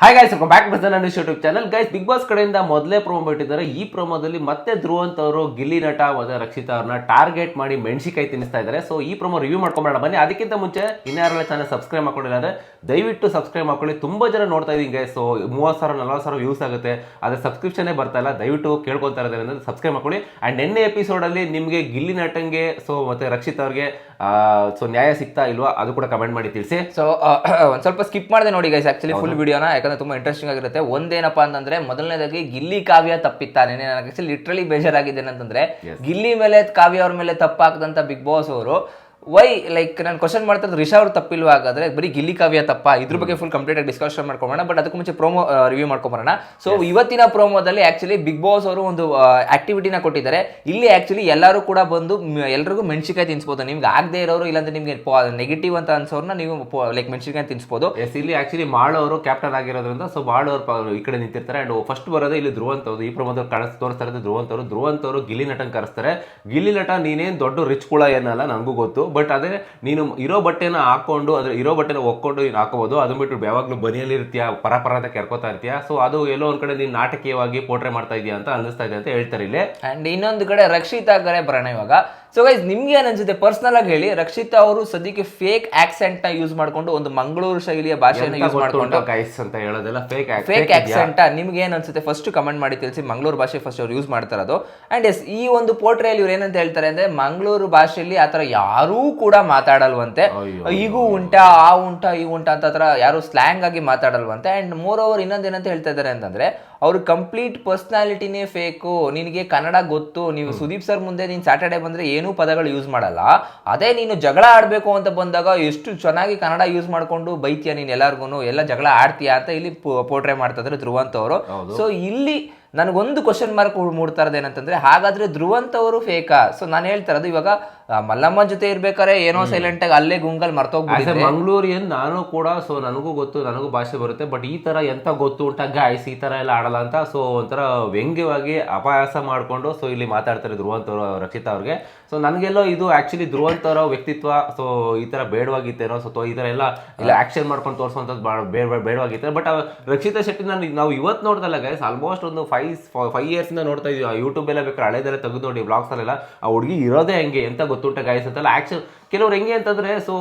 Hi guys back bus ನನ್ನ YouTube channel guys Bigg Boss ಕಡೆಯಿಂದ ಮೊದಲೇ ಪ್ರೋಮೋ ಬಿಟ್ಟಿದ್ದಾರೆ. ಈ ಪ್ರೋಮೋದಲ್ಲಿ ಮತ್ತೆ ಧ್ರುವಂತ್ ಅವರು ಗಿಲ್ಲಿ ನಟ ಮತ್ತೆ ರಕ್ಷಿತಾ ಅವ್ರನ್ನ ಟಾರ್ಗೆಟ್ ಮಾಡಿ ಮೆಣಸಿಕಾಯಿ ತಿನ್ನಿಸ್ತಾ ಇದ್ದಾರೆ. ಸೊ ಈ ಪ್ರೊಮೋ ರಿವ್ಯೂ ಮಾಡ್ಕೊಂಬೇಡ ಬನ್ನಿ ಅದಕ್ಕಿಂತ ಮುಂಚೆ ಇನ್ಯಾರೆಲ್ಲ ಚಾನಲ್ ಸಬ್ಸ್ಕ್ರೈಬ್ ಮಾಡ್ಕೊಂಡಿಲ್ಲ ಅಂದ್ರೆ ದಯವಿಟ್ಟು ಸಬ್ಸ್ಕ್ರೈಬ್ ಮಾಡ್ಕೊಳ್ಳಿ. ತುಂಬಾ ಜನ ನೋಡ್ತಾ ಇದ್ದೀನಿ ಗೈಸ್ ಸೊ ಮೂವತ್ತು ಸಾವಿರ ನಲ್ವತ್ತು ಸಾವಿರ ವ್ಯೂಸ್ ಆಗುತ್ತೆ. ಅದ್ರ ಸಬ್ಸ್ಕ್ರಿಪ್ಷನ್ನೇ ಬರ್ತಾ ಇಲ್ಲ. ದಯವಿಟ್ಟು ಕೇಳ್ಕೊತಾ ಇದ್ದಾರೆ ಅಂದರೆ ಸಬ್ಸ್ಕ್ರೈಬ್ ಮಾಡ್ಕೊಳ್ಳಿ. ಆ್ಯಂಡ್ ನಿನ್ನೆ ಎಪಿಸೋಡಲ್ಲಿ ನಿಮಗೆ ಗಿಲ್ಲಿ ನಟಂಗೆ ಸೊ ಮತ್ತೆ ರಕ್ಷಿತ್ ಅವ್ರಿಗೆ ಸೊ ನ್ಯಾಯ ಸಿಗ್ತಾ ಇಲ್ವಾ ಅದು ಕೂಡ ಕಮೆಂಟ್ ಮಾಡಿ ತಿಳಿಸಿ. ಸೊ ಒಂದು ಸ್ವಲ್ಪ ಸ್ಕಿಪ್ ಮಾಡಿದೆ ನೋಡಿ ಗೈಸ್ ಆ್ಯಕ್ಚುಲಿ ಫುಲ್ ವಿಡಿಯೋನ ಯಾಕಂದ್ರೆ ತುಂಬಾ ಇಂಟ್ರೆಸ್ಟಿಂಗ್ ಆಗಿರುತ್ತೆ. ಒಂದೇನಪ್ಪ ಅಂತಂದ್ರೆ ಮೊದಲನೇದಾಗಿ ಗಿಲ್ಲಿ ಕಾವ್ಯ ತಪ್ಪಿತ್ತಾನೆ ನನಗೆ ಲಿಟ್ರಲಿ ಬೇಜಾರಾಗಿದೆ ಅಂತಂದ್ರೆ ಗಿಲ್ಲಿ ಮೇಲೆ ಕಾವ್ಯ ಅವ್ರ ಮೇಲೆ ತಪ್ಪಾಕದಂತ ಬಿಗ್ ಬಾಸ್ ಅವರು ವೈ ಲೈಕ್ ನಾನು ಕ್ವಶನ್ ಮಾಡ್ತಾ ಇರೋದು ರಿಷಾ ಅವ್ರು ತಪ್ಪಿಲ್ವಾ ಹಾಗಾದ್ರೆ ಬರೀ ಗಿಲ್ಲಿ ಕಾವ್ಯ ತಪ್ಪ. ಇದ್ರ ಬಗ್ಗೆ ಫುಲ್ ಕಂಪ್ಲೀಟ್ ಆಗಿ ಡಿಸ್ಕಶನ್ ಮಾಡ್ಕೊಂಬೋಣ ಬಟ್ ಅದಕ್ಕೂ ಮುಂಚೆ ಪ್ರೋಮೋ ರಿವ್ಯೂ ಮಾಡ್ಕೊಂಬರೋಣ. ಸೊ ಇವತ್ತಿನ ಪ್ರೋಮೋದಲ್ಲಿ ಆಕ್ಚುಲಿ ಬಿಗ್ ಬಾಸ್ ಅವರು ಒಂದು ಆಕ್ಟಿವಿಟಿನ ಕೊಟ್ಟಿದ್ದಾರೆ. ಇಲ್ಲಿ ಆಕ್ಚುಲಿ ಎಲ್ಲರೂ ಕೂಡ ಬಂದು ಎಲ್ಲರಿಗೂ ಎಲ್ರಿಗೂ ಮೆಣಸಿಕಾಯಿ ತಿನ್ಸ್ಬೋದು. ನಿಮ್ಗೆ ಆಗದೆ ಇರೋರು ಇಲ್ಲಾಂದ್ರೆ ನಿಮ್ಗೆ ನೆಗೆಟಿವ್ ಅಂತ ಅನ್ಸೋರ್ನ ನೀವು ಲೈಕ್ ಮೆಣಸಿಕಾಯಿ ತಿನ್ಸ್ಬೋದು. ಎಸ್ ಇಲ್ಲಿ ಆಕ್ಚುಲಿ ಮಾಳವರು ಕ್ಯಾಪ್ಟನ್ ಆಗಿರೋದ್ರಿಂದ ಸೊ ಮಾಳವರು ಈ ಕಡೆ ನಿಂತಿರ್ತಾರೆ. ಅಂಡ್ ಫಸ್ಟ್ ಬರೋದು ಇಲ್ಲಿ ಧ್ರುವಂತವ್ರು ಈ ಪ್ರಮೋದಲ್ಲಿ ಕಾಣಿಸ್ ತೋರಿಸ್ತಾರೆ ಧ್ರುವಂತವ್ರು ಧ್ರುವಂತವ್ರು ಗಿಲ್ಲಿ ನಟನ್ ಕರೆಸ್ತಾರೆ. ಗಿಲಿ ನಟ ನೀನೇನು ದೊಡ್ಡ ರಿಚ್ ಕುಳ ಏನಲ್ಲ ನನಗೂ ಗೊತ್ತು. ಬಟ್ ಅದೇ ನೀನು ಇರೋ ಬಟ್ಟೆನ ಹಾಕೊಂಡು ಅದ್ರ ಇರೋ ಬಟ್ಟೆನ ಒಕ್ಕೊಂಡು ನೀನು ಹಾಕೋಬಹುದು ಅದನ್ನ ಬಿಟ್ಟು ಯಾವಾಗಲೂ ಬನಿಯಲ್ಲಿ ಇರ್ತೀಯ? ಪರ ಪರ ಅಂತ ಕೆರ್ಕೋತಾ ಇರ್ತೀಯ? ಸೊ ಅದು ಎಲ್ಲೋ ಒಂದ್ ಕಡೆ ನೀನು ನಾಟಕೀಯವಾಗಿ ಪೋಟ್ರೆ ಮಾಡ್ತಾ ಇದೀಯ ಅಂತ ಅನ್ನಿಸ್ತಾ ಇದೆ ಅಂತ ಹೇಳ್ತಾರೆ ಇಲ್ಲಿ. ಅಂಡ್ ಇನ್ನೊಂದು ಕಡೆ ರಕ್ಷಿತಾ ಕರೆ ಬರೋಣ ಇವಾಗ. ಸೊ ಗೈಸ್ ನಿಮ್ಗೆ ಏನು ಅನ್ಸುತ್ತೆ ಪರ್ಸನಲ್ ಆಗಿ ಹೇಳಿ ರಕ್ಷಿತಾ ಅವರು ಸದ್ಯಕ್ಕೆ ಫೇಕ್ ಆಕ್ಸೆಂಟ್ನ ಯೂಸ್ ಮಾಡ್ಕೊಂಡು ಒಂದು ಮಂಗಳೂರು ಶೈಲಿಯ ಭಾಷೆಯನ್ನು ಯೂಸ್ ಮಾಡ್ಕೊಂಡು ಗೈಸ್ ಅಂತ ಹೇಳೋದಿಲ್ಲ ಫೇಕ್ ಫೇಕ್ ಆಕ್ಸೆಂಟ್ ನಿಮ್ಗೆ ಏನ್ ಅನ್ಸುತ್ತೆ? ಫಸ್ಟ್ ಕಮೆಂಟ್ ಮಾಡಿ ತಿಳಿಸಿ ಮಂಗಳೂರು ಭಾಷೆ ಫಸ್ಟ್ ಅವ್ರು ಯೂಸ್ ಮಾಡ್ತಾ ಇರೋದು. ಅಂಡ್ ಎಸ್ ಈ ಒಂದು ಪೋರ್ಟ್ರೇಲ್ ಇವ್ರು ಏನಂತ ಹೇಳ್ತಾರೆ ಅಂದ್ರೆ ಮಂಗಳೂರು ಭಾಷೆಯಲ್ಲಿ ಆತರ ಯಾರೂ ಕೂಡ ಮಾತಾಡಲ್ವಂತೆ. ಈಗೂ ಉಂಟಾ ಆ ಉಂಟಾ ಈ ಉಂಟಾ ಅಂತ ಯಾರು ಸ್ಲ್ಯಾಂಗ್ ಆಗಿ ಮಾತಾಡಲ್ವಂತೆ. ಅಂಡ್ ಮೋರ್ ಓವರ್ ಇನ್ನೊಂದು ಏನಂತ ಹೇಳ್ತಾ ಇದ್ದಾರೆ ಅಂತಂದ್ರೆ ಅವ್ರ ಕಂಪ್ಲೀಟ್ ಪರ್ಸ್ನಾಲಿಟಿನೇ ಫೇಕು ನಿನಗೆ ಕನ್ನಡ ಗೊತ್ತು ನೀವು ಸುದೀಪ್ ಸರ್ ಮುಂದೆ ನೀನು ಸ್ಯಾಟರ್ಡೆ ಬಂದ್ರೆ ಏನೂ ಪದಗಳು ಯೂಸ್ ಮಾಡಲ್ಲ. ಅದೇ ನೀನು ಜಗಳ ಆಡಬೇಕು ಅಂತ ಬಂದಾಗ ಎಷ್ಟು ಚೆನ್ನಾಗಿ ಕನ್ನಡ ಯೂಸ್ ಮಾಡ್ಕೊಂಡು ಬೈತೀಯ ನೀನು ಎಲ್ಲರಿಗೂ ಎಲ್ಲ ಜಗಳ ಆಡ್ತೀಯಾ ಅಂತ ಇಲ್ಲಿ ಪೋಟ್ರೆ ಮಾಡ್ತಾ ಇದ್ರು ಧ್ರುವಂತ್ ಅವರು. ಸೊ ಇಲ್ಲಿ ನನಗೊಂದು ಕ್ವಶನ್ ಮಾರ್ಕ್ ಮೂಡ್ತಾ ಇರೋದು ಏನಂತಂದ್ರೆ ಹಾಗಾದ್ರೆ ಧ್ರುವಂತವರು ಫೇಕಾ ಸೊ ನಾನು ಹೇಳ್ತಾರೆ ಅದು ಇವಾಗ ಮಲ್ಲಮ್ಮ ಜೊತೆ ಇರ್ಬೇಕಾರೆ ಏನೋ ಸೈಲೆಂಟ್ ಆಗಿ ಅಲ್ಲೇ ಗುಂಗಲ್ ಮರ್ತೋಗ್ಬಿಟ್ಟಿದೆ ಮಂಗಳೂರಿಯನ್ ನಾನು ಕೂಡ ಸೊ ನನಗೂ ಗೊತ್ತು ನನಗೂ ಭಾಷೆ ಬರುತ್ತೆ ಬಟ್ ಈ ತರ ಎಂತ ಗೊತ್ತು ಉಂಟ ಗಾಯ್ಸ್ ಈ ತರ ಎಲ್ಲ ಆಡಲ್ಲ ಅಂತ ಸೊ ಒಂಥರ ವ್ಯಂಗ್ಯವಾಗಿ ಅಪಾಯಾಸ ಮಾಡಿಕೊಂಡು ಸೊ ಇಲ್ಲಿ ಮಾತಾಡ್ತಾರೆ ಧ್ರುವಂತವರು ರಕ್ಷಿತಾ ಅವ್ರಿಗೆ. ಸೊ ನನಗೆಲ್ಲೋ ಇದು ಆಕ್ಚುಲಿ ಧ್ರುವಂತವರ ಅವರ ವ್ಯಕ್ತಿತ್ವ ಸೊ ಈ ತರ ಬೇಡವಾಗಿತ್ತೇನೋ ಸೊ ಈ ತರ ಎಲ್ಲ ಇಲ್ಲ ಆಕ್ಷನ್ ಮಾಡ್ಕೊಂಡು ತೋರಿಸುವಂಥದ್ದು ಬೇಡ ಬೇಡವಾಗಿತ್ತು ಬಟ್ ರಕ್ಷಿತ ಶೆಟ್ಟಿ ನಾನು ನಾವು ಇವತ್ತು ನೋಡ್ದಲ್ಲ ಗೈಸ್ ಆಲ್ಮೋಸ್ಟ್ ಒಂದು ಫೈವ್ ಫೈವ್ ಇಯರ್ಸ್ ಇಂದ ನೋಡ್ತಾ ಇದೀವಿ. ಯೂಟ್ಯೂಬ್ ಎಲ್ಲ ಬೇಕಾದ್ರೆ ಹಳೆದೆಲ್ಲ ತೆಗೆದು ನೋಡಿ ಬ್ಲಾಗ್ಸ್ ಅಲ್ಲೆಲ್ಲ. ಆ ಹುಡುಗಿ ಇರೋದೇ ಹೆಂಗೆ. ಎಂತ ಗೊತ್ತುಂಟ ಗೈಸ್ ಅಂತೆಲ್ಲ ಆಕ್ಷನ್ ಕೆಲವ್ರು ಹೆಂಗೆ ಅಂತಂದ್ರೆ ಸೊ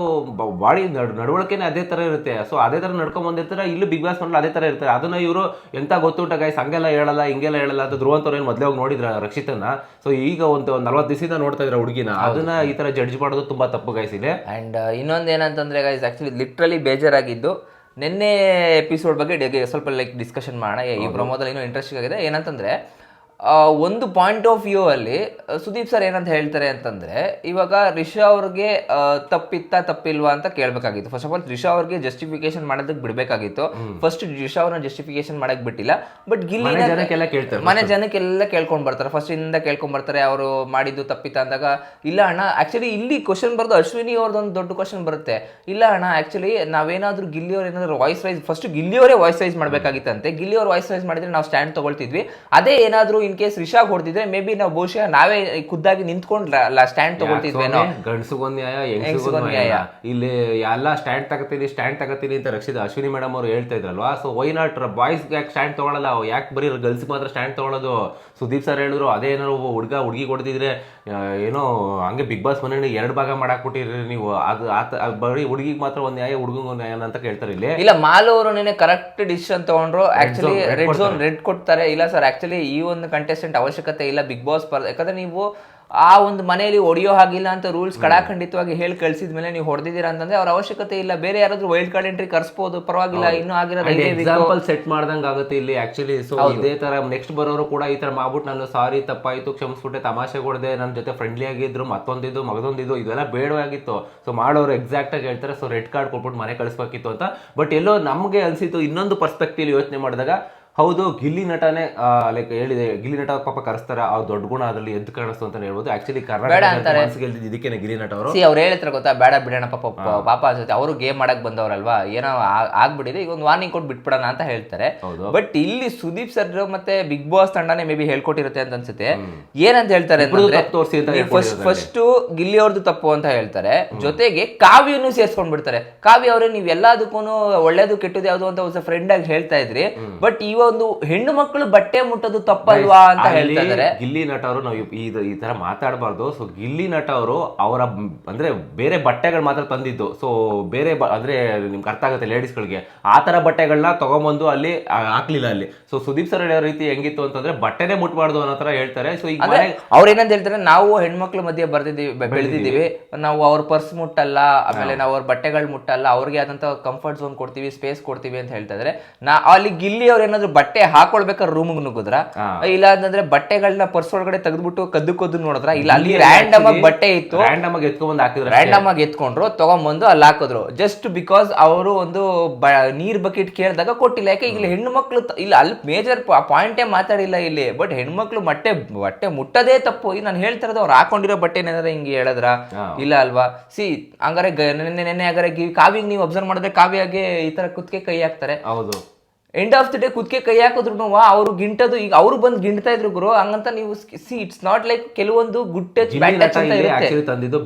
ಬಾಡಿ ನಡವಳಿಕೆನೇ ಅದೇ ತರ ಇರುತ್ತೆ. ಸೊ ಅದೇ ತರ ನಡ್ಕೊಂಡ್ ಬಂದಿರ್ತಾರೆ ಇಲ್ಲೂ ಬಿಗ್ ಬಾಸ್ ಮನೇಲಿ ಅದೇ ತರ ಇರ್ತಾರೆ. ಅದನ್ನ ಇವರು ಎಂತ ಗೊತ್ತುಂಟ ಗೈಸ್ ಹಂಗೆಲ್ಲ ಹೇಳಲ್ಲ ಹಿಂಗೆಲ್ಲ ಹೇಳಲ್ಲ ಅಂತ ಧ್ರುವಂತ್ ಅವ್ರು ಏನು ಮೊದಲೇ ಹೋಗಿ ನೋಡಿದ್ರ ರಕ್ಷಿತನ? ಸೊ ಈಗ ಒಂದು ನಲ್ವತ್ತು ದಿವಸದಿಂದ ನೋಡ್ತಾ ಇದ್ರ ಹುಡುಗಿನ. ಅದನ್ನ ಈ ತರ ಜಡ್ಜ್ ಮಾಡೋದು ತುಂಬಾ ತಪ್ಪು ಗೈಸ್ ಇದೆ ಆ್ಯಂಡ್ ಇನ್ನೊಂದು ಏನಂತಂದರೆ ಗೈಸ್ ಆ್ಯಕ್ಚುಲಿ ಲಿಟ್ರಲಿ ಬೇಜಾರಾಗಿದ್ದು. ನಿನ್ನೆ ಎಪಿಸೋಡ್ ಬಗ್ಗೆ ಡೆ- ಸ್ವಲ್ಪ ಲೈಕ್ ಡಿಸ್ಕಷನ್ ಮಾಡೋಣ. ಈ ಪ್ರಮೋದಲ್ಲಿ ಏನೋ ಇಂಟ್ರೆಸ್ಟಿಂಗ್ ಆಗಿದೆ. ಏನಂತಂದರೆ ಒಂದು ಪಾಯಿಂಟ್ ಆಫ್ ವ್ಯೂ ಅಲ್ಲಿ ಸುದೀಪ್ ಸರ್ ಏನಂತ ಹೇಳ್ತಾರೆ ಅಂತಂದ್ರೆ ಇವಾಗ ರಿಷಾ ಅವ್ರಿಗೆ ತಪ್ಪಿತ್ತ ತಪ್ಪಿತ್ತಾ ತಪ್ಪಿಲ್ವಾ ಅಂತ ಕೇಳಬೇಕಾಗಿತ್ತು. ಫಸ್ಟ್ ಆಫ್ ಆಲ್ ರಿಷಾ ಅವ್ರಿಗೆ ಜಸ್ಟಿಫಿಕೇಶನ್ ಮಾಡೋದಕ್ಕೆ ಬಿಡಬೇಕಾಗಿತ್ತು. ಫಸ್ಟ್ ರಿಷಾ ಅವ್ರನ್ನ ಜಸ್ಟಿಫಿಕೇಶನ್ ಮಾಡಕ್ ಬಿಟ್ಟಿಲ್ಲ. ಬಟ್ ಗಿಲ್ಲಿ ಮನೆ ಜನಕ್ಕೆಲ್ಲ ಕೇಳ್ತಾರೆ ಮನೆ ಜನಕ್ಕೆಲ್ಲ ಕೇಳ್ಕೊಂಡ್ ಬರ್ತಾರೆ. ಫಸ್ಟ್ ಇಂದ ಕೇಳ್ಕೊಂಡ್ ಬರ್ತಾರೆ ಅವರು ಮಾಡಿದ್ದು ತಪ್ಪಿತ ಅಂದಾಗ ಇಲ್ಲ ಅಣ್ಣ ಆಕ್ಚುಲಿ ಇಲ್ಲಿ ಕ್ವಶನ್ ಬರೋದು ಅಶ್ವಿನಿ ಅವ್ರದ್ದೊಂದು ದೊಡ್ಡ ಕ್ವಶನ್ ಬರುತ್ತೆ. ಇಲ್ಲ ಅಣ್ಣ ಆಕ್ಚುಲಿ ನಾವೇನಾದ್ರೂ ಗಿಲ್ಲಿ ಅವ್ರು ಏನಾದ್ರು ವಾಯ್ಸ್ ರೈಸ್ ಫಸ್ಟ್ ಗಿಲ್ಲಿ ಅವರೇ ವಾಯ್ಸ್ ರೈಸ್ ಮಾಡ್ಬೇಕಾಗಿತ್ತಂತೆ. ಗಿಲ್ಲಿ ಅವ್ರು ವಾಯ್ಸ್ ರೈಸ್ ಮಾಡಿದ್ರೆ ನಾವು ಸ್ಟ್ಯಾಂಡ್ ತಗೊಳ್ತಿದ್ವಿ. ಅದೇ ಏನಾದ್ರೂ ಇನ್ ಕೇಸ್ ರಿಷಾಗ್ ಹೊಡೆದಿದ್ರೆ ಮೇ ಬಿ ನಾವು ಬಹುಶಃ ನಾವೇ ಖುದ್ದಾಗಿ ನಿಂತ್ಕೊಂಡು ಸ್ಟ್ಯಾಂಡ್ ತಗೊಳ್ತಿದ್ವೇನೋ ಗಂಡಸಿಗೊಂದು ನ್ಯಾಯ ಹೆಂಗಸಿಗೊಂದ್ ನ್ಯಾಯ. ಇಲ್ಲಿ ಎಲ್ಲ ಸ್ಟ್ಯಾಂಡ್ ತಗತೀನಿ ಸ್ಟ್ಯಾಂಡ್ ತಗೋತೀನಿ ಅಂತ ರಕ್ಷಿತ ಅಶ್ವಿನಿ ಮೇಡಮ್ ಅವರು ಹೇಳ್ತಾ ಇದ್ರಲ್ವಾ? ಸೊ ವೈ ನಾಟ್ ಬಾಯ್ಸ್ ಯಾಕೆ ಸ್ಟ್ಯಾಂಡ್ ತಗೊಳಲ್ಲ? ಯಾಕೆ ಬರೀ ಗರ್ಲ್ಸ್ ಮಾತ್ರ ಸ್ಟ್ಯಾಂಡ್ ತಗೊಳ್ಳೋದು ಸುದೀಪ್ ಸರ್ ಹೇಳಿದ್ರು ಅದೇ ಏನಾದ್ರು ಒಬ್ಬ ಹುಡುಗ ಹುಡುಗಿ ಕೊಡ್ತಿದ್ರೆ ಏನೋ ಹಂಗೆ ಬಿಗ್ ಬಾಸ್ ಮನೆ ಎರಡು ಭಾಗ ಮಾಡಾಕ್ಬಿಟ್ಟಿರಿ ನೀವು. ಅದು ಆತ ಬರೀ ಹುಡುಗಿಗೆ ಮಾತ್ರ ಒಂದ್ ನ್ಯಾಯ ಹುಡುಗಂಗ್ ಒಂದ್ ನ್ಯಾಯ ಅಂತ ಕೇಳ್ತಾರೆ ಇಲ್ಲಿ. ಇಲ್ಲ ಮಾಲು ಅವರು ನೆನೆ ಕರೆಕ್ಟ್ ಡಿಸಿಷನ್ ತಗೊಂಡ್ರು. Actually red zone. ರೆಡ್ ಕೊಡ್ತಾರೆ. ಇಲ್ಲ ಸರ್ ಆಕ್ಚುಲಿ ಈ ಒಂದು ಕಂಟೆಸ್ಟೆಂಟ್ ಅವಶ್ಯಕತೆ ಇಲ್ಲ ಬಿಗ್ ಬಾಸ್ ಪರ್. ಯಾಕಂದ್ರೆ ನೀವು ಆ ಒಂದು ಮನೆಯಲ್ಲಿ ಒಡಿಯೋ ಹಾಗಿಲ್ಲ ಅಂತ ರೂಲ್ಸ್ ಕಡಾಖಂಡಿತವಾಗಿ ಹೇಳಿ ಕಳಿಸಿದ ಮೇಲೆ ನೀವು ಹೊಡೆದಿದ್ದೀರಾ ಅಂತಂದ್ರೆ ಅವ್ರ ಅವಶ್ಯಕತೆ ಇಲ್ಲ. ಬೇರೆ ಯಾರಾದ್ರೂ ವೈಲ್ಡ್ ಕಾರ್ಡ್ ಎಂಟ್ರಿ ಕರ್ಸ್ಬೋದು ಪರವಾಗಿಲ್ಲ ಇನ್ನೂ ಆಗಿರೋದು. ಎಕ್ಸಾಂಪಲ್ ಸೆಟ್ ಮಾಡ್ದಂಗೆ ಆಗುತ್ತೆ ಇಲ್ಲಿ ಆಕ್ಚುಲಿ ಸೊ ಇದೇ ತರ ನೆಕ್ಸ್ಟ್ ಬರೋರು ಕೂಡ ಈ ತರ ಮಾಡ್ಬಿಟ್ಟು ನಾನು ಸಾರಿ ತಪ್ಪಾಯ್ತು ಕ್ಷಮಿಸ್ಬಿಟ್ಟೆ ತಮಾಷೆ ಕೊಡದೆ ನನ್ನ ಜೊತೆ ಫ್ರೆಂಡ್ಲಿ ಆಗಿದ್ರು ಮತ್ತೊಂದಿದ್ದು ಮಗದೊಂದಿದ್ದು ಇದೆಲ್ಲ ಬೇಡವಾಗಿತ್ತು ಸೊ ಮಾಡೋರು ಎಕ್ಸಾಕ್ಟ್ ಆಗಿ ಹೇಳ್ತಾರೆ ಸೊ ರೆಡ್ ಕಾರ್ಡ್ ಕೊಟ್ಬಿಟ್ಟು ಮನೆ ಕಳಿಸ್ಬೇಕಿತ್ತು ಅಂತ. ಬಟ್ ಎಲ್ಲೋ ನಮಗೆ ಅನ್ಸಿತ್ತು ಇನ್ನೊಂದು ಪರ್ಸ್ಪೆಕ್ಟಿವ್ ಯೋಚನೆ ಮಾಡಿದಾಗ ಹೌದು ಗಿಲ್ಲಿ ನಟನೆ ಲೈಕ್ ಹೇಳಿದೆ ಗಿಲ್ಲಿ ನಟ ಪಾಪ ಕರೆಸ್ತಾರೆ ಆ ದೊಡ್ಡ ಗುಣ ಅದ್ರಲ್ಲಿ ಎದ್ದು ಕಾಣಿಸ್ತು ಅಂತ ಹೇಳ್ಬೋದು. ಆಕ್ಚುಲಿ ಕರ್ನಾಟಕ ಇದಕ್ಕೇನೆ ಗಿಲ್ಲಿ ನಟ ಅವರು. ಅವ್ರು ಹೇಳ್ತಾರೆ ಗೊತ್ತಾ ಬೇಡ ಬಿಡೋಣ ಪಾಪ ಪಾಪ ಅನ್ಸುತ್ತೆ. ಅವರು ಗೇಮ್ ಮಾಡಕ್ ಬಂದವರಲ್ವಾ? ಏನೋ ಆಗ್ಬಿಡಿದೆ ಆಗ್ಬಿಟ್ಟಿದೆ. ಈಗ ಒಂದು ವಾರ್ನಿಂಗ್ ಕೊಟ್ಟು ಬಿಟ್ಬಿಡೋಣ ಅಂತ ಹೇಳ್ತಾರೆ. ಬಟ್ ಇಲ್ಲಿ ಸುದೀಪ್ ಸರ್ ಮತ್ತೆ ಬಿಗ್ ಬಾಸ್ ತಂಡನೇ ಮೇ ಬಿ ಹೇಳ್ಕೊಟ್ಟಿರುತ್ತೆ ಅಂತ ಅನ್ಸುತ್ತೆ. ಏನಂತ ಹೇಳ್ತಾರೆ ಫಸ್ಟ್ ಫಸ್ಟ್ ಗಿಲ್ಲಿ ಅವ್ರದ್ದು ತಪ್ಪು ಅಂತ ಹೇಳ್ತಾರೆ. ಜೊತೆಗೆ ಕಾವ್ಯನು ಸೇರ್ಸ್ಕೊಂಡ್ ಬಿಡ್ತಾರೆ. ಕಾವ್ಯ ಅವ್ರೆ ನೀವ್ ಎಲ್ಲದಕ್ಕೂ ಒಳ್ಳೇದು ಕೆಟ್ಟದ್ದು ಯಾವ್ದು ಅಂತ ಫ್ರೆಂಡ್ ಆಗಿ ಹೇಳ್ತಾ ಇದ್ರಿ. ಬಟ್ ಈ ಒಂದು ಹೆಣ್ಣು ಮಕ್ಕಳು ಬಟ್ಟೆ ಮುಟ್ಟೋದು ತಪ್ಪಲ್ವಾ ಅಂತ ಹೇಳಿದ್ರೆ ಗಿಲ್ಲಿ ನಟ ಅವರು ನಾವು ಈ ಈ ತರ ಮಾತಾಡಬಾರ್ದು. ಸೊ ಗಿಲ್ಲಿ ನಟ ಅವರು ಅವರ ಅಂದ್ರೆ ಬೇರೆ ಬಟ್ಟೆಗಳು ಮಾತ್ರ ತಂದಿದ್ದು. ಸೊ ಬೇರೆ ಅಂದ್ರೆ ನಿಮ್ಗೆ ಅರ್ಥ ಆಗುತ್ತೆ ಲೇಡೀಸ್ಗಳಿಗೆ ಆ ತರ ಬಟ್ಟೆಗಳನ್ನ ತಗೊಂಬಂದು ಅಲ್ಲಿ ಹಾಕ್ಲಿಲ್ಲ ಅಲ್ಲಿ. ಸೊ ಸುದೀಪ್ ಸರ್ ಹೇಳೋ ರೀತಿ ಹೆಂಗಿತ್ತು ಅಂತಂದ್ರೆ ಬಟ್ಟೆನೇ ಮುಟ್ಬಾರ್ದು ಅನ್ನೋ ತರ ಹೇಳ್ತಾರೆ. ಸೊ ಈಗ ಅವ್ರ ಏನಂತ ಹೇಳ್ತಾರೆ ನಾವು ಹೆಣ್ಮಕ್ಳ ಮಧ್ಯೆ ಬರ್ದಿದ್ದೀವಿ ಬೆ- ಬೆಳೆದಿದ್ದೀವಿ. ನಾವು ಅವ್ರ ಪರ್ಸ್ ಮುಟ್ಟಲ್ಲ ಆಮೇಲೆ ನಾವು ಅವ್ರ ಬಟ್ಟೆಗಳು ಮುಟ್ಟಲ್ಲ ಅವ್ರಿಗೆ ಆದಂತ ಕಂಫರ್ಟ್ ಝೋನ್ ಕೊಡ್ತೀವಿ ಸ್ಪೇಸ್ ಕೊಡ್ತೀವಿ ಅಂತ ಹೇಳ್ತಾ ಇದ್ರೆ. ನಾ ಅಲ್ಲಿ ಗಿಲ್ಲಿ ಅವ್ರು ಏನಾದ್ರು ಬಟ್ಟೆ ಹಾಕೊಳ್ಬೇಕಾದ್ರೆ ರೂಮ್ಗೆ ನುಗ್ಗುದ್ರ. ಇಲ್ಲ ಅಂತಂದ್ರೆ ಬಟ್ಟೆಗಳನ್ನ ಪರ್ಸ್ ಒಳಗಡೆ ತೆಗೆದ್ಬಿಟ್ಟು ಕದ್ದು ಕದ್ದು ನೋಡಿದ್ರ? ಇಲ್ಲ ಅಲ್ಲಿ ರ್ಯಾಂಡಮ್ ಆಗಿ ಬಟ್ಟೆ ಇತ್ತು. ರ್ಯಾಂಡಮ್ ಆಗಿ ಎತ್ಕೊಂಡ್ ಹಾಕಿದ್ರು ರ್ಯಾಂಡಮ್ ಆಗಿ ಎತ್ಕೊಂಡ್ರು ತಗೊಂಬಂದು ಅಲ್ಲಿ ಹಾಕಿದ್ರು. ಜಸ್ಟ್ ಬಿಕಾಸ್ ಅವರು ಒಂದು ನೀರ್ ಬಕೆಟ್ ಕೇಳಿದಾಗ ಕೊಟ್ಟಿಲ್ಲ. ಯಾಕೆ ಇಲ್ಲಿ ಹೆಣ್ಣು ಮಕ್ಳು ಇಲ್ಲ ಅಲ್ಲಿ ಮೇಜರ್ ಪಾಯಿಂಟೇ ಮಾತಾಡಿಲ್ಲ ಇಲ್ಲಿ. ಬಟ್ ಹೆಣ್ಮಕ್ಳು ಬಟ್ಟೆ ಬಟ್ಟೆ ಮುಟ್ಟದೇ ತಪ್ಪು. ಈಗ ನಾನು ಹೇಳ್ತಾ ಇರೋದು ಅವ್ರು ಹಾಕೊಂಡಿರೋ ಬಟ್ಟೆ ಏನಾದ್ರೆ ಹಿಂಗೆ ಹೇಳಿದ್ರ? ಇಲ್ಲ ಅಲ್ವಾ? ಸಿ ಹಂಗಾರೆ ನೆನೆ ನೆನ್ನೆ ನೆನ್ನೆ ಹಾಗಾರೆ ಗಿ- ಕಾವ್ಯಗೆ ನೀವು ಅಬ್ಸರ್ವ್ ಮಾಡಿದ್ರೆ ಕಾವ್ಯಾಗೆ ಈ ತರ ಕುತ್ತಿಗೆ ಕೈ ಹಾಕ್ತಾರೆ. ಹೌದು. ಎಂಡ್ ಆಫ್ ದಿ ಡೇ ಕುದಕ್ಕೆ ಕೈ ಹಾಕಿದ್ರು ಅವರು ಗಿಂಟದು ಈಗ ಅವರು ಬಂದು ಗಿಂಡ್ತಾ ಇದ್ರು ಗುರು ಹಂಗಂತ ನೀವು ಸಿ ಇಟ್ಸ್ ನಾಟ್ ಲೈಕ್ ಕೆಲವೊಂದು ಗುಡ್ ಟಚ್ ಬ್ಯಾಡ್ ಟಚ್ ಅಂತ ಇರುತ್ತೆ. ಆಕ್ಚುಲಿ ತಂದಿದ್ದು